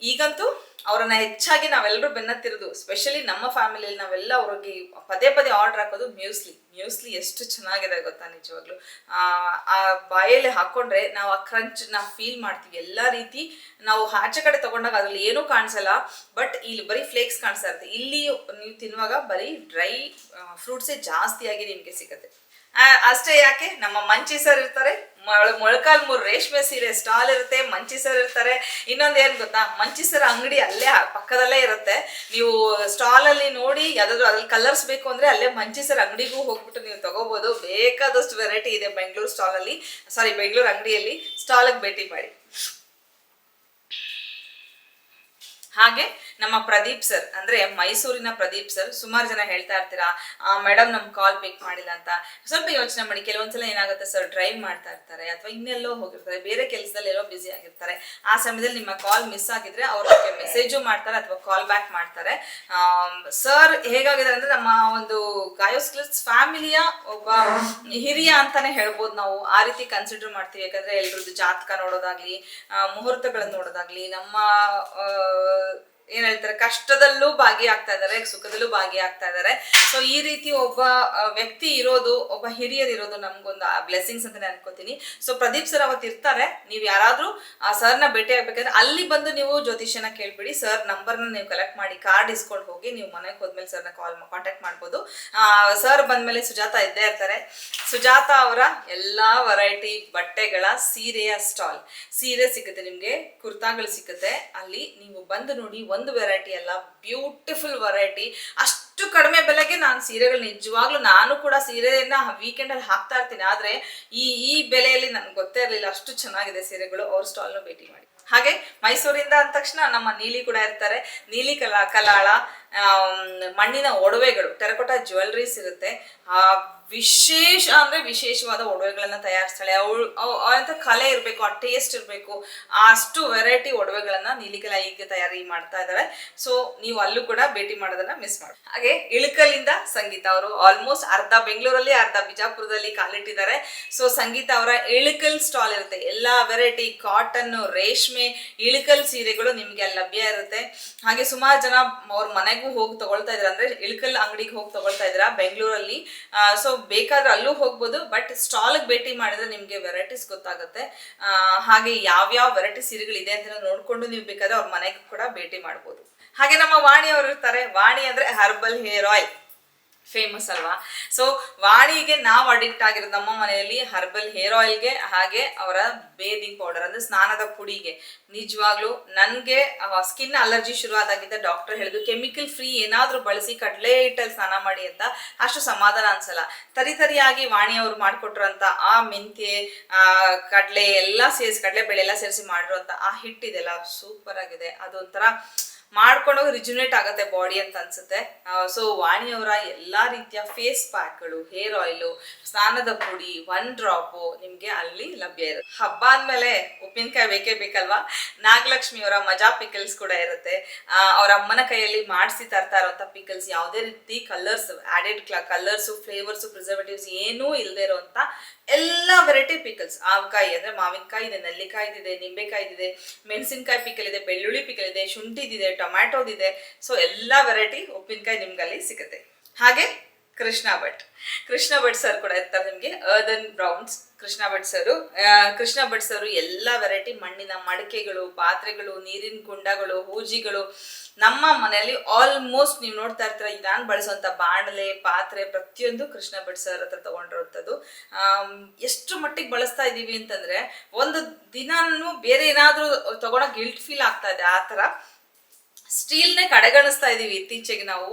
ಈಗಂತೂ ಅವರನ್ನ ಹೆಚ್ಚಾಗಿ ನಾವೆಲ್ಲರೂ ಬೆನ್ನತ್ತಿರೋದು ಸ್ಪೆಷಲಿ ನಮ್ಮ ಫ್ಯಾಮಿಲಿಯಲ್ಲಿ ನಾವೆಲ್ಲ ಅವ್ರಿಗೆ ಪದೇ ಪದೇ ಆರ್ಡರ್ ಹಾಕೋದು ಮ್ಯೂಸ್ಲಿ ಮ್ಯೂಸ್ಲಿ ಎಷ್ಟು ಚೆನ್ನಾಗಿದೆ ಗೊತ್ತಾ ನಿಜವಾಗ್ಲು. ಆ, ಬಾಯಲ್ಲಿ ಹಾಕೊಂಡ್ರೆ ನಾವು ಆ ಕ್ರಂಚ್ ನಾವು ಫೀಲ್ ಮಾಡ್ತೀವಿ. ಎಲ್ಲ ರೀತಿ ನಾವು ಆಚೆ ಕಡೆ ತಗೊಂಡಾಗ ಅದ್ರಲ್ಲಿ ಏನೂ ಕಾಣಿಸಲ್ಲ ಬಟ್ ಇಲ್ಲಿ ಬರೀ ಫ್ಲೇಕ್ಸ್ ಕಾಣಿಸ್ತಾ ಇರುತ್ತೆ. ಇಲ್ಲಿ ನೀವು ತಿನ್ನುವಾಗ ಬರೀ ಡ್ರೈ ಫ್ರೂಟ್ಸೇ ಜಾಸ್ತಿಯಾಗಿ ನಿಮಗೆ ಸಿಗುತ್ತೆ. ಅಷ್ಟೇ ಯಾಕೆ? ನಮ್ಮ ಮಂಚಿ ಸರ್ ಇರ್ತಾರೆ. ಮೊಳ, ಮೊಳಕಾಲ್ ಮೂರು ರೇಷ್ಮೆ ಸೀರೆ ಸ್ಟಾಲ್ ಇರುತ್ತೆ, ಮಂಚಿ ಸರ್ ಇರ್ತಾರೆ. ಇನ್ನೊಂದು ಏನು ಗೊತ್ತಾ? ಮಂಚಿ ಸರ್ ಅಂಗಡಿ ಅಲ್ಲೇ ಪಕ್ಕದಲ್ಲೇ ಇರುತ್ತೆ. ನೀವು ಸ್ಟಾಲ್ ಅಲ್ಲಿ ನೋಡಿ, ಯಾವ್ದಾದ್ರು ಅಲ್ಲಿ ಕಲರ್ಸ್ ಬೇಕು ಅಂದ್ರೆ ಅಲ್ಲೇ ಮಂಚಿ ಸರ್ ಅಂಗಡಿಗೂ ಹೋಗ್ಬಿಟ್ಟು ನೀವು ತಗೋಬೋದು. ಬೇಕಾದಷ್ಟು ವೆರೈಟಿ ಇದೆ ಬೆಂಗಳೂರು ಸ್ಟಾಲ್ ಅಲ್ಲಿ. ಸಾರಿ ಬೆಂಗಳೂರು ಅಂಗಡಿಯಲ್ಲಿ. ಸ್ಟಾಲಿಗೆ ಭೇಟಿ ಮಾಡಿ. ಹಾಗೆ ನಮ್ಮ ಪ್ರದೀಪ್ ಸರ್ ಅಂದ್ರೆ ಮೈಸೂರಿನ ಪ್ರದೀಪ್ ಸರ್ ಸುಮಾರು ಜನ ಹೇಳ್ತಾ ಇರ್ತೀರಾ ಮೇಡಮ್ ನಮ್ ಕಾಲ್ ಪಿಕ್ ಮಾಡಿಲ್ಲ ಅಂತ. ಸ್ವಲ್ಪ ಯೋಚನೆ ಮಾಡಿ ಕೆಲವೊಂದ್ಸಲ ಏನಾಗುತ್ತೆ ಸರ್ ಡ್ರೈವ್ ಮಾಡ್ತಾ ಇರ್ತಾರೆ ಅಥವಾ ಇನ್ನೆಲ್ಲೋ ಹೋಗಿರ್ತಾರೆ ಬೇರೆ ಕೆಲಸದಲ್ಲಿ ಎಲ್ಲೋ ಬ್ಯುಸಿ ಆಗಿರ್ತಾರೆ. ಆ ಸಮಯದಲ್ಲಿ ನಿಮ್ಮ ಕಾಲ್ ಮಿಸ್ ಆಗಿದ್ರೆ ಅವ್ರಿಗೆ ಮೆಸೇಜು ಮಾಡ್ತಾರೆ ಅಥವಾ ಕಾಲ್ ಬ್ಯಾಕ್ ಮಾಡ್ತಾರೆ. ಸರ್ ಹೇಗಾಗಿದೆ ಅಂದ್ರೆ ನಮ್ಮ ಒಂದು ಗಾಯೋಸ್ಕ್ಲಿಸ್ ಫ್ಯಾಮಿಲಿಯ ಒಬ್ಬ ಹಿರಿಯ ಅಂತಾನೆ ಹೇಳ್ಬೋದು ನಾವು. ಆ ರೀತಿ ಕನ್ಸಿಡರ್ ಮಾಡ್ತೀವಿ. ಯಾಕಂದ್ರೆ ಎಲ್ರದ್ದು ಜಾತಕ ನೋಡೋದಾಗ್ಲಿ ಆ, ಮುಹೂರ್ತಗಳನ್ನ ನೋಡೋದಾಗ್ಲಿ ನಮ್ಮ ಆ, ಏನ್ ಹೇಳ್ತಾರೆ, ಕಷ್ಟದಲ್ಲೂ ಭಾಗಿಯಾಗ್ತಾ ಇದ್ದಾರೆ ಸುಖದಲ್ಲೂ ಭಾಗಿಯಾಗ್ತಾ ಇದ್ದಾರೆ. ಸೊ ಈ ರೀತಿ ಒಬ್ಬ ವ್ಯಕ್ತಿ ಇರೋದು, ಒಬ್ಬ ಹಿರಿಯರ್ ಇರೋದು ನಮ್ಗೊಂದು ಬ್ಲೆಸ್ಸಿಂಗ್ಸ್ ಅಂತಾನೆ ಅನ್ಕೋತೀನಿ. ಸೊ ಪ್ರದೀಪ್ ಸರ್ ಅವತ್ತು ಇರ್ತಾರೆ. ನೀವು ಯಾರಾದ್ರೂ, ಆ ಸರ್ನ ಭೇಟಿ ಆಗ್ಬೇಕಾದ್ರೆ ಅಲ್ಲಿ ಬಂದು ನೀವು ಜ್ಯೋತಿಷ್ಯನ ಕೇಳ್ಬಿಡಿ. ಸರ್ ನಂಬರ್ನ ನೀವು ಕಲೆಕ್ಟ್ ಮಾಡಿ ಕಾರ್ಡ್ ಇಸ್ಕೊಂಡು ಹೋಗಿ ನೀವು ಮನೆಗೆ ಹೋದ್ಮೇಲೆ ಸರ್ನ ಕಾಲ್ ಕಾಂಟ್ಯಾಕ್ಟ್ ಮಾಡ್ಬೋದು. ಸರ್ ಬಂದ್ಮೇಲೆ ಸುಜಾತ ಇದ್ದೇ ಇರ್ತಾರೆ. ಸುಜಾತ ಅವರ ಎಲ್ಲಾ ವೆರೈಟಿ ಬಟ್ಟೆಗಳ ಸೀರೆಯ ಸ್ಟಾಲ್ ಸೀರೆ ಸಿಗುತ್ತೆ ನಿಮ್ಗೆ, ಕುರ್ತಾಗಳು ಸಿಗುತ್ತೆ. ಅಲ್ಲಿ ನೀವು ಬಂದು ನೋಡಿ ಒಂದು ವೆರೈಟಿ ಅಲ್ಲ ಬ್ಯೂಟಿಫುಲ್ ವೆರೈಟಿ ಅಷ್ಟು ಕಡಿಮೆ ಬೆಲೆಗೆ ನಾನು ಸೀರೆಗಳು ನಿಜವಾಗ್ಲೂ ನಾನು ಕೂಡ ಸೀರೆಯನ್ನ ವೀಕೆಂಡ್ ಅಲ್ಲಿ ಹಾಕ್ತಾ ಇರ್ತೀನಿ. ಆದ್ರೆ ಈ ಈ ಬೆಲೆಯಲ್ಲಿ ನನ್ಗೆ ಗೊತ್ತೇ ಇರಲಿಲ್ಲ ಅಷ್ಟು ಚೆನ್ನಾಗಿದೆ ಸೀರೆಗಳು. ಅವ್ರ ಸ್ಟಾಲ್ನು ಭೇಟಿ ಮಾಡಿ. ಹಾಗೆ ಮೈಸೂರಿಂದ ಅಂದ ತಕ್ಷಣ ನಮ್ಮ ನೀಲಿ ಕೂಡ ಇರ್ತಾರೆ. ನೀಲಿ ಕಲಾ, ಕಲಾಳ ಮಣ್ಣಿನ ಒಡವೆಗಳು. ಟೆರಕೋಟಾ ಜ್ಯುವೆಲ್ರೀಸ್ ಇರುತ್ತೆ. ವಿಶೇಷ ಅಂದ್ರೆ ವಿಶೇಷವಾದ ಒಡವೆಗಳನ್ನ ತಯಾರಿಸ್ತಾಳೆ. ಅವಳು ಅಂತ ಕಲೆ ಇರಬೇಕು, ಆ ಟೇಸ್ಟ್ ಇರಬೇಕು, ಅಷ್ಟು ವೆರೈಟಿ ಒಡವೆಗಳನ್ನ ನೀಲಿಕಲ ಈಗ ತಯಾರಿ ಮಾಡ್ತಾ ಇದ್ದಾರೆ ಸೊ ನೀವು ಅಲ್ಲೂ ಕೂಡ ಭೇಟಿ ಮಾಡೋದನ್ನ ಮಿಸ್ ಮಾಡಿ. ಹಾಗೆ ಇಳಕಲಿಂದ ಸಂಗೀತ ಅವರು ಆಲ್ಮೋಸ್ಟ್ ಅರ್ಧ ಬೆಂಗಳೂರಲ್ಲಿ, ಅರ್ಧ ಬಿಜಾಪುರದಲ್ಲಿ ಕಾಲಿಟ್ಟಿದ್ದಾರೆ. ಸೊ ಸಂಗೀತ ಅವರ ಇಳಕಲ್ ಸ್ಟಾಲ್ ಇರುತ್ತೆ. ಎಲ್ಲಾ ವೆರೈಟಿ ಕಾಟನ್ ರೇಷ್ಮೆ, ಇಳಕಲ್ ಸೀರೆಗಳು ನಿಮ್ಗೆ ಅಲ್ಲಿ ಲಭ್ಯ ಇರುತ್ತೆ. ಹಾಗೆ ಸುಮಾರು ಜನ ಅವ್ರ ಮನೆಗೂ ಹೋಗಿ ತಗೊಳ್ತಾ ಇದ್ರ. ಅಂದ್ರೆ ಇಳಕಲ್ ಅಂಗಡಿಗೆ ಹೋಗಿ ತಗೊಳ್ತಾ ಇದ್ರ ಬೆಂಗಳೂರಲ್ಲಿ. ಸೊ ಬೇಕಾದ್ರೆ ಅಲ್ಲೂ ಹೋಗ್ಬೋದು ಬಟ್ ಸ್ಟಾಲ್ಗೆ ಭೇಟಿ ಮಾಡಿದ್ರೆ ನಿಮ್ಗೆ ವೆರೈಟೀಸ್ ಗೊತ್ತಾಗುತ್ತೆ. ಹಾಗೆ ಯಾವ್ಯಾವ ವೆರೈಟಿ ಸೀರೆಗಳಿದೆ ಅಂತ ನೋಡ್ಕೊಂಡು ನೀವು ಬೇಕಾದ್ರೆ ಅವ್ರ ಮನೆಗೆ ಕೂಡ ಭೇಟಿ ಮಾಡ್ಬೋದು. ಹಾಗೆ ನಮ್ಮ ವಾಣಿ ಅವರು ಇರ್ತಾರೆ. ವಾಣಿ ಅಂದ್ರೆ ಹರ್ಬಲ್ ಹೇರ್ ಆಯಿಲ್ ಫೇಮಸ್ ಅಲ್ವಾ? ಸೊ ವಾಡಿಗೆ ನಾವು ಅಡಿಕ್ಟ್ ಆಗಿರೋದು ನಮ್ಮ ಮನೆಯಲ್ಲಿ ಹರ್ಬಲ್ ಹೇರ್ ಆಯಿಲ್ಗೆ ಹಾಗೆ ಅವರ ಬೇದಿಂಗ್ ಪೌಡರ್ ಅಂದ್ರೆ ಸ್ನಾನದ ಪುಡಿಗೆ. ನಿಜವಾಗ್ಲೂ ನನಗೆ ಸ್ಕಿನ್ ಅಲರ್ಜಿ ಶುರು ಆದಾಗಿದ್ದ ಡಾಕ್ಟರ್ ಹೇಳಿದ್ರು ಕೆಮಿಕಲ್ ಫ್ರೀ ಏನಾದ್ರೂ ಬಳಸಿ ಕಡಲೆ ಹಿಟ್ಟಲ್ಲಿ ಸ್ನಾನ ಮಾಡಿ ಅಂತ ಅಷ್ಟು ಸಮಾಧಾನ ಅನ್ಸಲ್ಲ. ತರಿ ತರಿಯಾಗಿ ವಾಣಿ ಅವ್ರು ಮಾಡಿಕೊಟ್ರಂತ, ಆ ಮೆಂತ್ಯೆ, ಆ ಕಡಲೆ, ಎಲ್ಲ ಸೇರಿಸಿ ಕಡಲೆ ಬೆಳೆ ಎಲ್ಲ ಸೇರಿಸಿ ಮಾಡಿರೋಂಥ ಆ ಹಿಟ್ಟಿದೆಲ್ಲ ಸೂಪರ್ ಆಗಿದೆ. ಅದೊಂಥರ ಮಾಡ್ಕೊಂಡೋಗಿ ರಿಜುನೇಟ್ ಆಗುತ್ತೆ ಬಾಡಿ ಅಂತ ಅನ್ಸುತ್ತೆ. ಸೊ ವಾಣಿಯವರ ಎಲ್ಲಾ ರೀತಿಯ ಫೇಸ್ ಪ್ಯಾಕ್ಗಳು ಹೇರ್ ಆಯಿಲು ಸ್ನಾನದ ಪುಡಿ ಒನ್ ಡ್ರಾಪು ನಿಮ್ಗೆ ಅಲ್ಲಿ ಲಭ್ಯ ಇರುತ್ತೆ. ಹಬ್ಬ ಅಂದ್ಮೇಲೆ ಉಪ್ಪಿನಕಾಯಿ ಬೇಕೇ ಬೇಕಲ್ವಾ? ನಾಗಲಕ್ಷ್ಮಿ ಅವರ ಮಜಾ ಪಿಕಲ್ಸ್ ಕೂಡ ಇರುತ್ತೆ. ಅವರ ಅಮ್ಮನ ಕೈಯಲ್ಲಿ ಮಾಡಿಸಿ ತರ್ತಾ ಇರುವಂತ ಪಿಕಲ್ಸ್ ಯಾವುದೇ ರೀತಿ colours added colours flavours preservatives ಏನೂ ಇಲ್ಲದೆ ಇರುವಂತ ಎಲ್ಲ ವೆರೈಟಿ ಪಿಕಲ್ಸ್ ಆವಕಾಯಿ ಅಂದ್ರೆ ಮಾವಿನಕಾಯಿ ಇದೆ, ನೆಲ್ಲಿಕಾಯಿ ಇದೆ, ನಿಂಬೆಕಾಯಿ ಇದೆ, ಮೆಣಸಿನಕಾಯಿ ಪಿಕಲ್ ಇದೆ, ಬೆಳ್ಳುಳ್ಳಿ ಪಿಕಲ್ ಇದೆ, ಶುಂಠಿದಿದೆ, ಟೊಮ್ಯಾಟೋದಿದೆ. ಸೊ ಎಲ್ಲ ವೆರೈಟಿ ಉಪ್ಪಿನಕಾಯಿ ನಿಮ್ಗಲ್ಲಿ ಸಿಗುತ್ತೆ. ಹಾಗೆ ಕೃಷ್ಣ ಭಟ್. ಕೃಷ್ಣ ಭಟ್ ಸರ್ ಕೂಡ ಇರ್ತಾರೆ ನಿಮಗೆ. Earthen browns Krishna Bhat sir Krishna Bhat sir ಎಲ್ಲ ವೆರೈಟಿ ಮಣ್ಣಿನ ಮಡಿಕೆಗಳು, ಪಾತ್ರೆಗಳು, ನೀರಿನ ಕುಂಡಗಳು, ಹೂಜಿಗಳು ನಮ್ಮ ಮನೆಯಲ್ಲಿ ಆಲ್ಮೋಸ್ಟ್ ನೀವು ನೋಡ್ತಾ ಇರ್ತೀರ ನಾನು ಬಳಸುವಂತ ಬಾಣಲೆ, ಪಾತ್ರೆ ಪ್ರತಿಯೊಂದು ಕೃಷ್ಣ ಭಟ್ ಸರ್ ಹತ್ರ ತಗೊಂಡಿರುವಂಥದ್ದು ಎಷ್ಟು ಮಟ್ಟಿಗೆ ಬಳಸ್ತಾ ಇದ್ದೀವಿ ಅಂತಂದ್ರೆ ಒಂದು ದಿನಾನು ಬೇರೆ ಏನಾದರೂ ತಗೊಳಕ್ ಗಿಲ್ಟ್ ಫೀಲ್ ಆಗ್ತಾ ಇದೆ ಆ ಥರ. ಸ್ಟೀಲ್ನೇ ಕಡೆಗಣಿಸ್ತಾ ಇದೀವಿ ಇತ್ತೀಚೆಗೆ ನಾವು.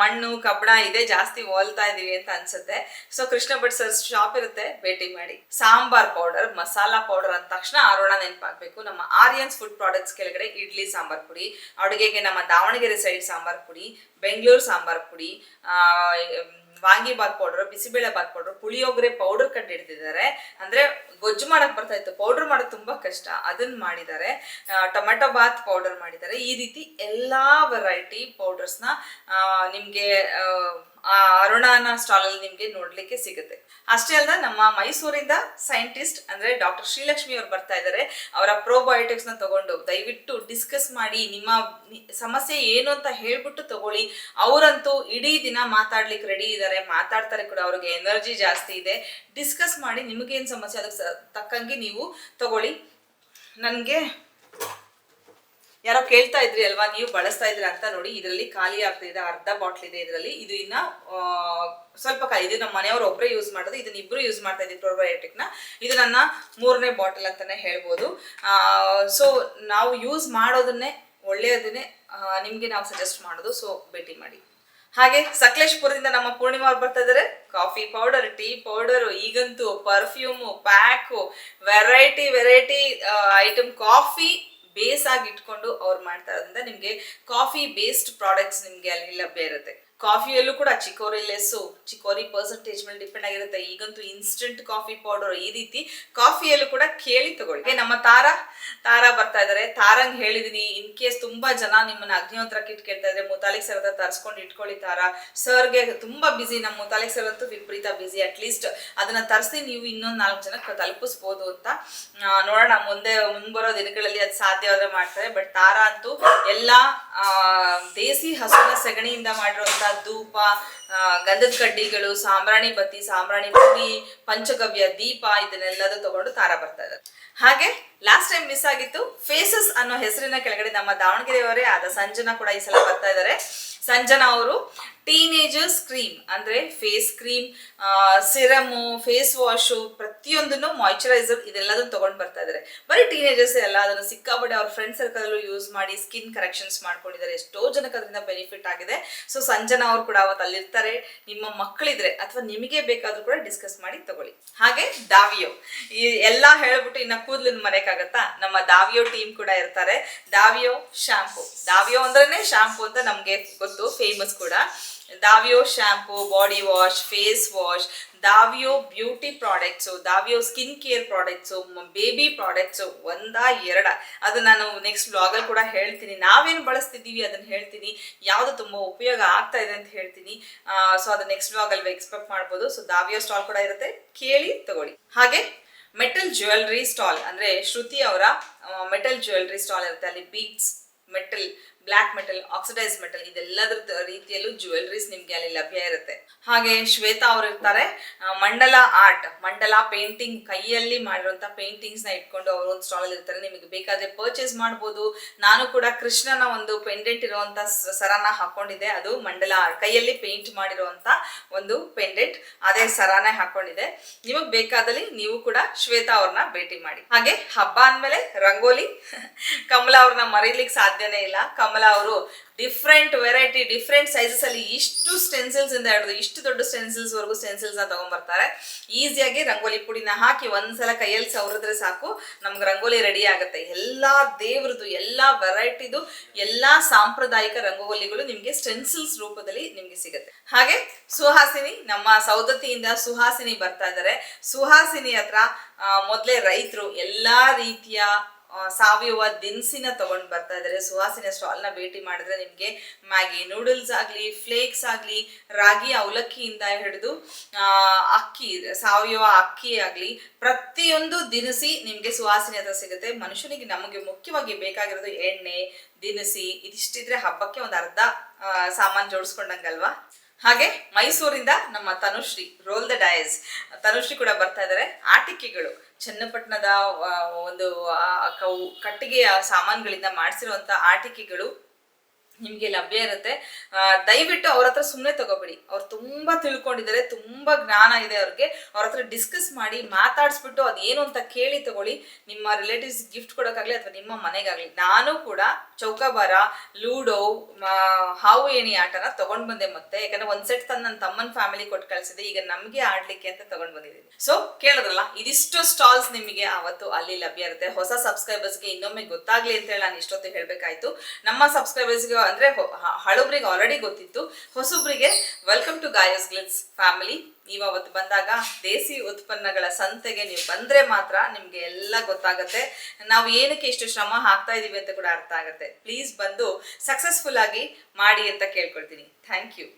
ಮಣ್ಣು, ಕಬ್ಬಣ ಇದೆ ಜಾಸ್ತಿ ಹೋಲ್ತಾ ಇದೀವಿ ಅಂತ ಅನ್ಸುತ್ತೆ. So Krishna Bhat sir shop ಇರುತ್ತೆ, ಭೇಟಿ ಮಾಡಿ. ಸಾಂಬಾರ್ ಪೌಡರ್ ಮಸಾಲಾ ಪೌಡರ್ ಅಂದ ತಕ್ಷಣ ಆರೋಣ ನೆನಪಾಗಬೇಕು. ನಮ್ಮ ಆರ್ಯನ್ಸ್ ಫುಡ್ ಪ್ರಾಡಕ್ಟ್ಸ್ ಕೆಳಗಡೆ ಇಡ್ಲಿ ಸಾಂಬಾರ್ ಪುಡಿ, ಅಡುಗೆಗೆ ನಮ್ಮ ದಾವಣಗೆರೆ ಸೈಡ್ ಸಾಂಬಾರ್ ಪುಡಿ, ಬೆಂಗಳೂರು ಸಾಂಬಾರ್ ಪುಡಿ vangi bath powder, bisibele bath powder, puliyogare powder ಕಂಡು ಅಂದ್ರೆ ಗೊಜ್ಜು ಮಾಡಕ್ ಬರ್ತಾ ಇತ್ತು. ಪೌಡರ್ ಮಾಡೋದು ತುಂಬಾ ಕಷ್ಟ. ಅದನ್ನ ಮಾಡಿದ್ದಾರೆ. ಟೊಮೆಟೊ ಬಾತ್ ಪೌಡರ್ ಮಾಡಿದ್ದಾರೆ. ಈ ರೀತಿ ಎಲ್ಲಾ ವೆರೈಟಿ ಪೌಡರ್ಸ್ನ ನಿಮ್ಗೆ ಅರುಣಾನ ಸ್ಟಾಲ್ ಅಲ್ಲಿ ನಿಮ್ಗೆ ನೋಡ್ಲಿಕ್ಕೆ ಸಿಗುತ್ತೆ. ಅಷ್ಟೇ ಅಲ್ಲದೆ ನಮ್ಮ ಮೈಸೂರಿಂದ ಸೈಂಟಿಸ್ಟ್ ಅಂದ್ರೆ ಡಾಕ್ಟರ್ ಶ್ರೀಲಕ್ಷ್ಮಿ ಅವರು ಬರ್ತಾ ಇದ್ದಾರೆ ಅವರ ಪ್ರೋಬಯೋಟಿಕ್ಸ್ನ ತಗೊಂಡು ದಯವಿಟ್ಟು ಡಿಸ್ಕಸ್ ಮಾಡಿ ನಿಮ್ಮ ಸಮಸ್ಯೆ ಏನು ಅಂತ ಹೇಳ್ಬಿಟ್ಟು ತಗೊಳ್ಳಿ. ಅವರಂತೂ ಇಡೀ ದಿನ ಮಾತಾಡ್ಲಿಕ್ಕೆ ರೆಡಿ ಇದ್ದಾರೆ ಮಾತಾಡ್ತಾರೆ ಕೂಡ ಅವ್ರಿಗೆ ಎನರ್ಜಿ ಜಾಸ್ತಿ ಇದೆ. ಡಿಸ್ಕಸ್ ಮಾಡಿ ನಿಮಗೇನು ಸಮಸ್ಯೆ ಅದಕ್ಕೆ ತಕ್ಕಂಗೆ ನೀವು ತಗೊಳ್ಳಿ. ನನಗೆ ಯಾರೋ ಕೇಳ್ತಾ ಇದ್ರಿ ಅಲ್ವಾ? ನೀವು ಬಳಸ್ತಾ ಇದ್ರಿ ಅಂತ ನೋಡಿ, ಇದರಲ್ಲಿ ಖಾಲಿ ಆಗ್ತಿದೆ ಅರ್ಧ ಬಾಟ್ಲ್ ಇದೆ ಇದರಲ್ಲಿ. ಇದು ಇನ್ನ ಸ್ವಲ್ಪ ಖಾಲಿ. ಇದು ನಮ್ಮ ಮನೆಯವರು ಒಬ್ಬರೇ ಯೂಸ್ ಮಾಡೋದು ಇದನ್ನ ಇಬ್ರು ಯೂಸ್ ಮಾಡ್ತಾ ಇದ್ದೀವಿ ಪ್ರೊಬಯೋಟಿಕ್ನ. ಇದು ನನ್ನ ಮೂರನೇ ಬಾಟಲ್ ಅಂತಾನೆ ಹೇಳ್ಬೋದು. ಸೊ ನಾವು ಯೂಸ್ ಮಾಡೋದನ್ನೇ ಒಳ್ಳೆಯದನ್ನೇ ನಿಮಗೆ ನಾವು ಸಜೆಸ್ಟ್ ಮಾಡೋದು. ಸೊ ಭೇಟಿ ಮಾಡಿ. ಹಾಗೆ ಸಕಲೇಶ್ಪುರದಿಂದ ನಮ್ಮ ಪೂರ್ಣಿಮಾ ಬರ್ತಾ ಇದಾರೆ. ಕಾಫಿ ಪೌಡರ್ ಟೀ ಪೌಡರ್ ಈಗಂತೂ perfume pack variety variety item coffee base ಆಗಿ ಇಟ್ಕೊಂಡು ಅವ್ರು ಮಾಡ್ತಾ ನಿಮಗೆ ನಿಮ್ಗೆ ಕಾಫಿ ಬೇಸ್ಡ್ ಪ್ರಾಡಕ್ಟ್ಸ್ ನಿಮಗೆ ಅಲ್ಲಿ ಲಭ್ಯ ಇರುತ್ತೆ. ಕಾಫಿಯಲ್ಲೂ ಕೂಡ ಚಿಕೋರಿ ಲೆಸ್ಸು ಚಿಕೋರಿ ಪರ್ಸೆಂಟೇಜ್ ಮೇಲೆ ಡಿಪೆಂಡ್ ಆಗಿರುತ್ತೆ. ಈಗಂತೂ ಇನ್ಸ್ಟೆಂಟ್ ಕಾಫಿ ಪೌಡರ್ ಈ ರೀತಿ ಕಾಫಿಯಲ್ಲೂ ಕೂಡ ಕೇಳಿ ತಗೊಳ್ಳಿ. ನಮ್ಮ ತಾರಾ ತಾರಾ ಬರ್ತಾ ಇದಾರೆ. ತಾರಂಗ್ ಹೇಳಿದೀನಿ. ಇನ್ ಕೇಸ್ ತುಂಬಾ ಜನ ನಿಮ್ಮನ್ನ ಅಗ್ನಿಹೋತ್ರ ಕಿಟ್ ಕೇಳ್ತಾ ಇದ್ರೆ ಮುತಾಲಿಕ್ ಸರ್ ಹತ್ರ ತರ್ಸ್ಕೊಂಡು ಇಟ್ಕೊಳ್ಳಿ ತಾರಾ. ಸರ್ಗೆ ತುಂಬಾ ಬಿಸಿ ನಮ್ಮ ಮುತಾಲಿಕ್ ಸರ್ ಅಂತೂ ವಿಪರೀತ ಬಿಸಿ ಅಟ್ಲೀಸ್ಟ್ ಅದನ್ನ ತರಿಸಿ ನೀವು ಇನ್ನೊಂದು ನಾಲ್ಕು ಜನಕ್ಕೆ ತಲುಪಿಸ್ಬೋದು ಅಂತ ನೋಡೋಣ. ಮುಂದೆ ಮುಂಬರೋ ದಿನಗಳಲ್ಲಿ ಅದು ಸಾಧ್ಯವಾದ್ರೆ ಮಾಡ್ತಾರೆ. ಬಟ್ ತಾರಾ ಅಂತೂ ಎಲ್ಲಾ ದೇಸಿ ಹಸುವಿನ ಸೆಗಣಿಯಿಂದ ಮಾಡಿರುವಂತ ಧೂಪ ಗಂಧದ ಕಡ್ಡಿಗಳು, ಸಾಂಬ್ರಾಣಿ ಬತ್ತಿ, ಸಾಂಬ್ರಾಣಿ ಪುಡಿ ಪಂಚಗವ್ಯ, ದೀಪ ಇದನ್ನೆಲ್ಲದೂ ತಗೊಂಡು ತಾರಾ ಬರ್ತಾ ಇದ್ದಾರೆ. ಹಾಗೆ ಲಾಸ್ಟ್ ಟೈಮ್ ಮಿಸ್ ಆಗಿತ್ತು ಫೇಸಸ್ ಅನ್ನೋ ಹೆಸರಿನ ಕೆಳಗಡೆ ನಮ್ಮ ದಾವಣಗೆರೆಯವರೇ ಆದ ಸಂಜನಾ ಕೂಡ ಈ ಸಲ ಬರ್ತಾ ಇದ್ದಾರೆ. ಸಂಜನಾ ಅವರು ಟೀನೇಜರ್ಸ್ ಕ್ರೀಮ್ ಅಂದ್ರೆ face cream serum face wash ಪ್ರತಿಯೊಂದನ್ನು ಮಾಯಿಶ್ಚರೈಸರ್ ಇದೆಲ್ಲದನ್ನು ತಗೊಂಡು ಬರ್ತಾ ಇದ್ದಾರೆ ಬರೀ ಟೀನೇಜರ್ಸ್ ಎಲ್ಲ ಅದನ್ನು ಸಿಕ್ಕಾಪಟ್ಟೆ ಅವ್ರ ಫ್ರೆಂಡ್ ಸರ್ಕಲ್ ಯೂಸ್ ಮಾಡಿ ಸ್ಕಿನ್ ಕರೆಕ್ಷನ್ಸ್ ಮಾಡ್ಕೊಂಡಿದ್ದಾರೆ. ಎಷ್ಟೋ ಜನಕ್ಕೆ ಅದರಿಂದ ಬೆನಿಫಿಟ್ ಆಗಿದೆ. ಸೊ ಸಂಜನಾ ಅವರು ಕೂಡ ಅವತ್ತು ಅಲ್ಲಿರ್ತಾರೆ. ನಿಮ್ಮ ಮಕ್ಕಳಿದ್ರೆ ಅಥವಾ ನಿಮಗೆ ಬೇಕಾದರೂ ಕೂಡ ಡಿಸ್ಕಸ್ ಮಾಡಿ ತಗೊಳ್ಳಿ. ಹಾಗೆ ದಾವಿಯೋ. ಈ ಎಲ್ಲ ಹೇಳ್ಬಿಟ್ಟು ಇನ್ನ ಕೂದಲಿನ ಮರೆಯಕ್ಕಾಗತ್ತಾ ನಮ್ಮ ದಾವಿಯೋ ಟೀಮ್ ಕೂಡ ಇರ್ತಾರೆ. ದಾವಿಯೋ ಶಾಂಪು ದಾವಿಯೋ ಅಂದ್ರೇನೆ ಶಾಂಪು ಅಂತ ನಮಗೆ ಗೊತ್ತು ಫೇಮಸ್ ಕೂಡ. ದಾವಿಯೋ shampoo body wash face wash ದಾವಿಯೋ beauty products ದಾವಿಯೋ skin care products baby products ಒಂದಾ, ಎರಡ. ಅದು ನಾನು ನೆಕ್ಸ್ಟ್ ಬ್ಲಾಗಲ್ಲಿ ಕೂಡ ಹೇಳ್ತೀನಿ. ನಾವೇನು ಬಳಸ್ತಿದ್ದೀವಿ ಅದನ್ನು ಹೇಳ್ತೀನಿ. ಯಾವುದು ತುಂಬ ಉಪಯೋಗ ಆಗ್ತಾ ಇದೆ ಅಂತ ಹೇಳ್ತೀನಿ. ಸೊ ಅದು ನೆಕ್ಸ್ಟ್ ಬ್ಲಾಗಲ್ಲಿ ಎಕ್ಸ್ಪೆಕ್ಟ್ ಮಾಡ್ಬೋದು. ಸೊ ದಾವಿಯೋ ಸ್ಟಾಲ್ ಕೂಡ ಇರುತ್ತೆ. ಕೇಳಿ, ತಗೊಳ್ಳಿ. ಹಾಗೆ ಮೆಟಲ್ ಜ್ಯುವೆಲ್ರಿ ಸ್ಟಾಲ್ ಅಂದರೆ ಶ್ರುತಿ ಅವರ ಮೆಟಲ್ ಜ್ಯುವೆಲ್ರಿ ಸ್ಟಾಲ್ ಇರುತ್ತೆ. ಅಲ್ಲಿ beads metal black metal oxidise metal ಇದೆಲ್ಲದ್ರ ರೀತಿಯಲ್ಲೂ ಜ್ಯುವೆಲ್ರೀಸ್ ನಿಮ್ಗೆ ಅಲ್ಲಿ ಲಭ್ಯ ಇರುತ್ತೆ. ಹಾಗೆ ಶ್ವೇತಾ ಅವರು ಇರ್ತಾರೆ ಮಂಡಲ ಆರ್ಟ್ ಮಂಡಲ ಪೇಂಟಿಂಗ್ ಕೈಯಲ್ಲಿ ಮಾಡಿರುವಂತ ಪೇಂಟಿಂಗ್ಸ್ನ ಇಟ್ಕೊಂಡು ಅವರು ಒಂದು ಸ್ಟಾಲ್ ಇರ್ತಾರೆ. ನಿಮಗೆ ಬೇಕಾದ್ರೆ ಪರ್ಚೇಸ್ ಮಾಡ್ಬೋದು. ನಾನು ಕೂಡ ಕೃಷ್ಣನ ಒಂದು ಪೆಂಡೆಂಟ್ ಇರುವಂತ ಸರನ ಹಾಕೊಂಡಿದೆ ಅದು ಮಂಡಲ ಆರ್ಟ್ ಕೈಯಲ್ಲಿ ಪೇಂಟ್ ಮಾಡಿರುವಂತ ಒಂದು ಪೆಂಡೆಂಟ್ ಅದೇ ಸರಾನೇ ಹಾಕೊಂಡಿದೆ ನಿಮಗೆ ಬೇಕಾದಲ್ಲಿ ನೀವು ಕೂಡ ಶ್ವೇತಾ ಅವ್ರನ್ನ ಭೇಟಿ ಮಾಡಿ. ಹಾಗೆ ಹಬ್ಬ ಅಂದ್ಮೇಲೆ ರಂಗೋಲಿ, ಕಮಲಾ ಅವ್ರನ್ನ ಮರೀಲಿಕ್ಕೆ ಸಾಧ್ಯನೇ ಇಲ್ಲ. ಅವರು ಡಿಫ್ರೆಂಟ್ ವೆರೈಟಿ ಡಿಫ್ರೆಂಟ್ ಸೈಜಸ್ ಅಲ್ಲಿ ಇಷ್ಟು ಸ್ಟೆನ್ಸಿಲ್ಸ್ ಇಂದ ಹಿಡಿದು ಇಷ್ಟು ದೊಡ್ಡ ಸ್ಟೆನ್ಸಿಲ್ಸ್ ವರೆಗೂ ಸ್ಟೆನ್ಸಿಲ್ಸ್ನ ತಗೊಂಡ್ಬರ್ತಾರೆ ಈಸಿಯಾಗಿ ರಂಗೋಲಿ ಪುಡಿನ ಹಾಕಿ ಒಂದ್ಸಲ ಕೈಯಲ್ಲಿ ಸವರಿದ್ರೆ ಸಾಕು, ನಮ್ಗೆ ರಂಗೋಲಿ ರೆಡಿ ಆಗುತ್ತೆ. ಎಲ್ಲಾ ದೇವ್ರದ್ದು, ಎಲ್ಲಾ ವೆರೈಟಿದು ಎಲ್ಲಾ ಸಾಂಪ್ರದಾಯಿಕ ರಂಗೋಲಿಗಳು ನಿಮ್ಗೆ ಸ್ಟೆನ್ಸಿಲ್ಸ್ ರೂಪದಲ್ಲಿ ನಿಮ್ಗೆ ಸಿಗುತ್ತೆ. ಹಾಗೆ ಸುಹಾಸಿನಿ, ನಮ್ಮ ಸೌದತ್ತಿಯಿಂದ ಸುಹಾಸಿನಿ ಬರ್ತಾ ಇದ್ದಾರೆ ಸುಹಾಸಿನಿ ಹತ್ರ ಮೊದಲೇ ರೈತರು ಎಲ್ಲಾ ರೀತಿಯ ಸಾವಯವ ದಿನಸಿನ ತಗೊಂಡ್ ಬರ್ತಾ ಇದ್ದಾರೆ. ಸುಹಾಸಿನ ಸ್ಟಾಲ್ನ ಭೇಟಿ ಮಾಡಿದ್ರೆ ನಿಮ್ಗೆ ಮ್ಯಾಗಿ ನೂಡಲ್ಸ್ ಆಗ್ಲಿ, ಫ್ಲೇಕ್ಸ್ ಆಗ್ಲಿ, ರಾಗಿ ಅವಲಕ್ಕಿಯಿಂದ ಹಿಡಿದು ಅಕ್ಕಿ, ಸಾವಯವ ಅಕ್ಕಿ ಆಗ್ಲಿ ಪ್ರತಿಯೊಂದು ದಿನಸಿ ನಿಮ್ಗೆ ಸುವಾಸನೆ ಹತ್ರ ಸಿಗುತ್ತೆ. ಮನುಷ್ಯನಿಗೆ ನಮಗೆ ಮುಖ್ಯವಾಗಿ ಬೇಕಾಗಿರೋದು ಎಣ್ಣೆ, ದಿನಸಿ, ಇದಿಷ್ಟಿದ್ರೆ ಹಬ್ಬಕ್ಕೆ ಒಂದು ಅರ್ಧ ಸಾಮಾನ್ ಜೋಡಿಸ್ಕೊಂಡಂಗಲ್ವಾ? ಹಾಗೆ ಮೈಸೂರಿಂದ ನಮ್ಮ Tanushree roll the dice Tanushree ಕೂಡ ಬರ್ತಾ ಇದ್ದಾರೆ ಆಟಿಕೆಗಳು, ಚನ್ನಪಟ್ಟಣದ ಒಂದು ಕಟ್ಟಿಗೆಯ ಸಾಮಾನುಗಳಿಂದ ಮಾಡಿಸಿರುವಂತ ಆಟಿಕೆಗಳು ನಿಮಗೆ ಲಭ್ಯ ಇರುತ್ತೆ. ದಯವಿಟ್ಟು ಅವ್ರ ಹತ್ರ ಸುಮ್ಮನೆ ತಗೋಬೇಡಿ. ಅವ್ರು ತುಂಬಾ ತಿಳ್ಕೊಂಡಿದ್ದಾರೆ, ತುಂಬಾ ಜ್ಞಾನ ಇದೆ ಅವ್ರಿಗೆ. ಅವ್ರ ಹತ್ರ ಡಿಸ್ಕಸ್ ಮಾಡಿ, ಮಾತಾಡಿಸ್ಬಿಟ್ಟು ಅದೇನು ಅಂತ ಕೇಳಿ ತಗೊಳ್ಳಿ. ನಿಮ್ಮ ರಿಲೇಟಿವ್ಸ್ ಗಿಫ್ಟ್ ಕೊಡೋಕ್ಕಾಗಲಿ ಅಥವಾ ನಿಮ್ಮ ಮನೆಗಾಗ್ಲಿ. ನಾನು ಕೂಡ ಚೌಕಾಬಾರ, ಲೂಡೋ ಹಾವು ಏಣಿ ಆಟನ ತಗೊಂಡ್ ಬಂದೆ ಮತ್ತೆ. ಯಾಕಂದ್ರೆ ಒಂದ್ ಸೆಟ್ ತಂದು ನನ್ನ ತಮ್ಮನ ಫ್ಯಾಮಿಲಿ ಕೊಟ್ಟು ಕಳ್ಸಿದೆ. ಈಗ ನಮಗೆ ಆಡ್ಲಿಕ್ಕೆ ಅಂತ ತಗೊಂಡ್ ಬಂದಿದ್ದೀನಿ ಸೊ ಕೇಳಿದ್ರಲ್ಲ, ಇದಿಷ್ಟು ಸ್ಟಾಲ್ಸ್ ನಿಮಗೆ ಅವತ್ತು ಅಲ್ಲಿ ಲಭ್ಯ ಇರುತ್ತೆ. ಹೊಸ ಸಬ್ಸ್ಕ್ರೈಬರ್ಸ್ಗೆ ಇನ್ನೊಮ್ಮೆ ಗೊತ್ತಾಗ್ಲಿ ಅಂತ ಹೇಳಿ ನಾನು ಇಷ್ಟೊತ್ತು ಹೇಳ್ಬೇಕಾಯ್ತು. ನಮ್ಮ ಸಬ್ಸ್ಕ್ರೈಬರ್ಸ್ಗೆ ಅಂದ್ರೆ ಹಳಬ್ರಿಗೆ ಆಲ್ರೆಡಿ ಗೊತ್ತಿತ್ತು. ಹೊಸಬ್ರಿಗೆ ವೆಲ್ಕಮ್ ಟು ಗಾಯಸ್ ಗ್ಲಿಟ್ಸ್ ಫ್ಯಾಮಿಲಿ ನೀವು ಅವತ್ತು ಬಂದಾಗ ದೇಸಿ ಉತ್ಪನ್ನಗಳ ಸಂತೆಗೆ ನೀವು ಬಂದ್ರೆ ಮಾತ್ರ ನಿಮ್ಗೆ ಎಲ್ಲ ಗೊತ್ತಾಗುತ್ತೆ. ನಾವು ಏನಕ್ಕೆ ಇಷ್ಟು ಶ್ರಮ ಹಾಕ್ತಾ ಇದೀವಿ ಅಂತ ಕೂಡ ಅರ್ಥ ಆಗುತ್ತೆ. ಪ್ಲೀಸ್ ಬಂದು ಸಕ್ಸಸ್ಫುಲ್ ಆಗಿ ಮಾಡಿ ಅಂತ ಕೇಳ್ಕೊಳ್ತೀನಿ. Thank you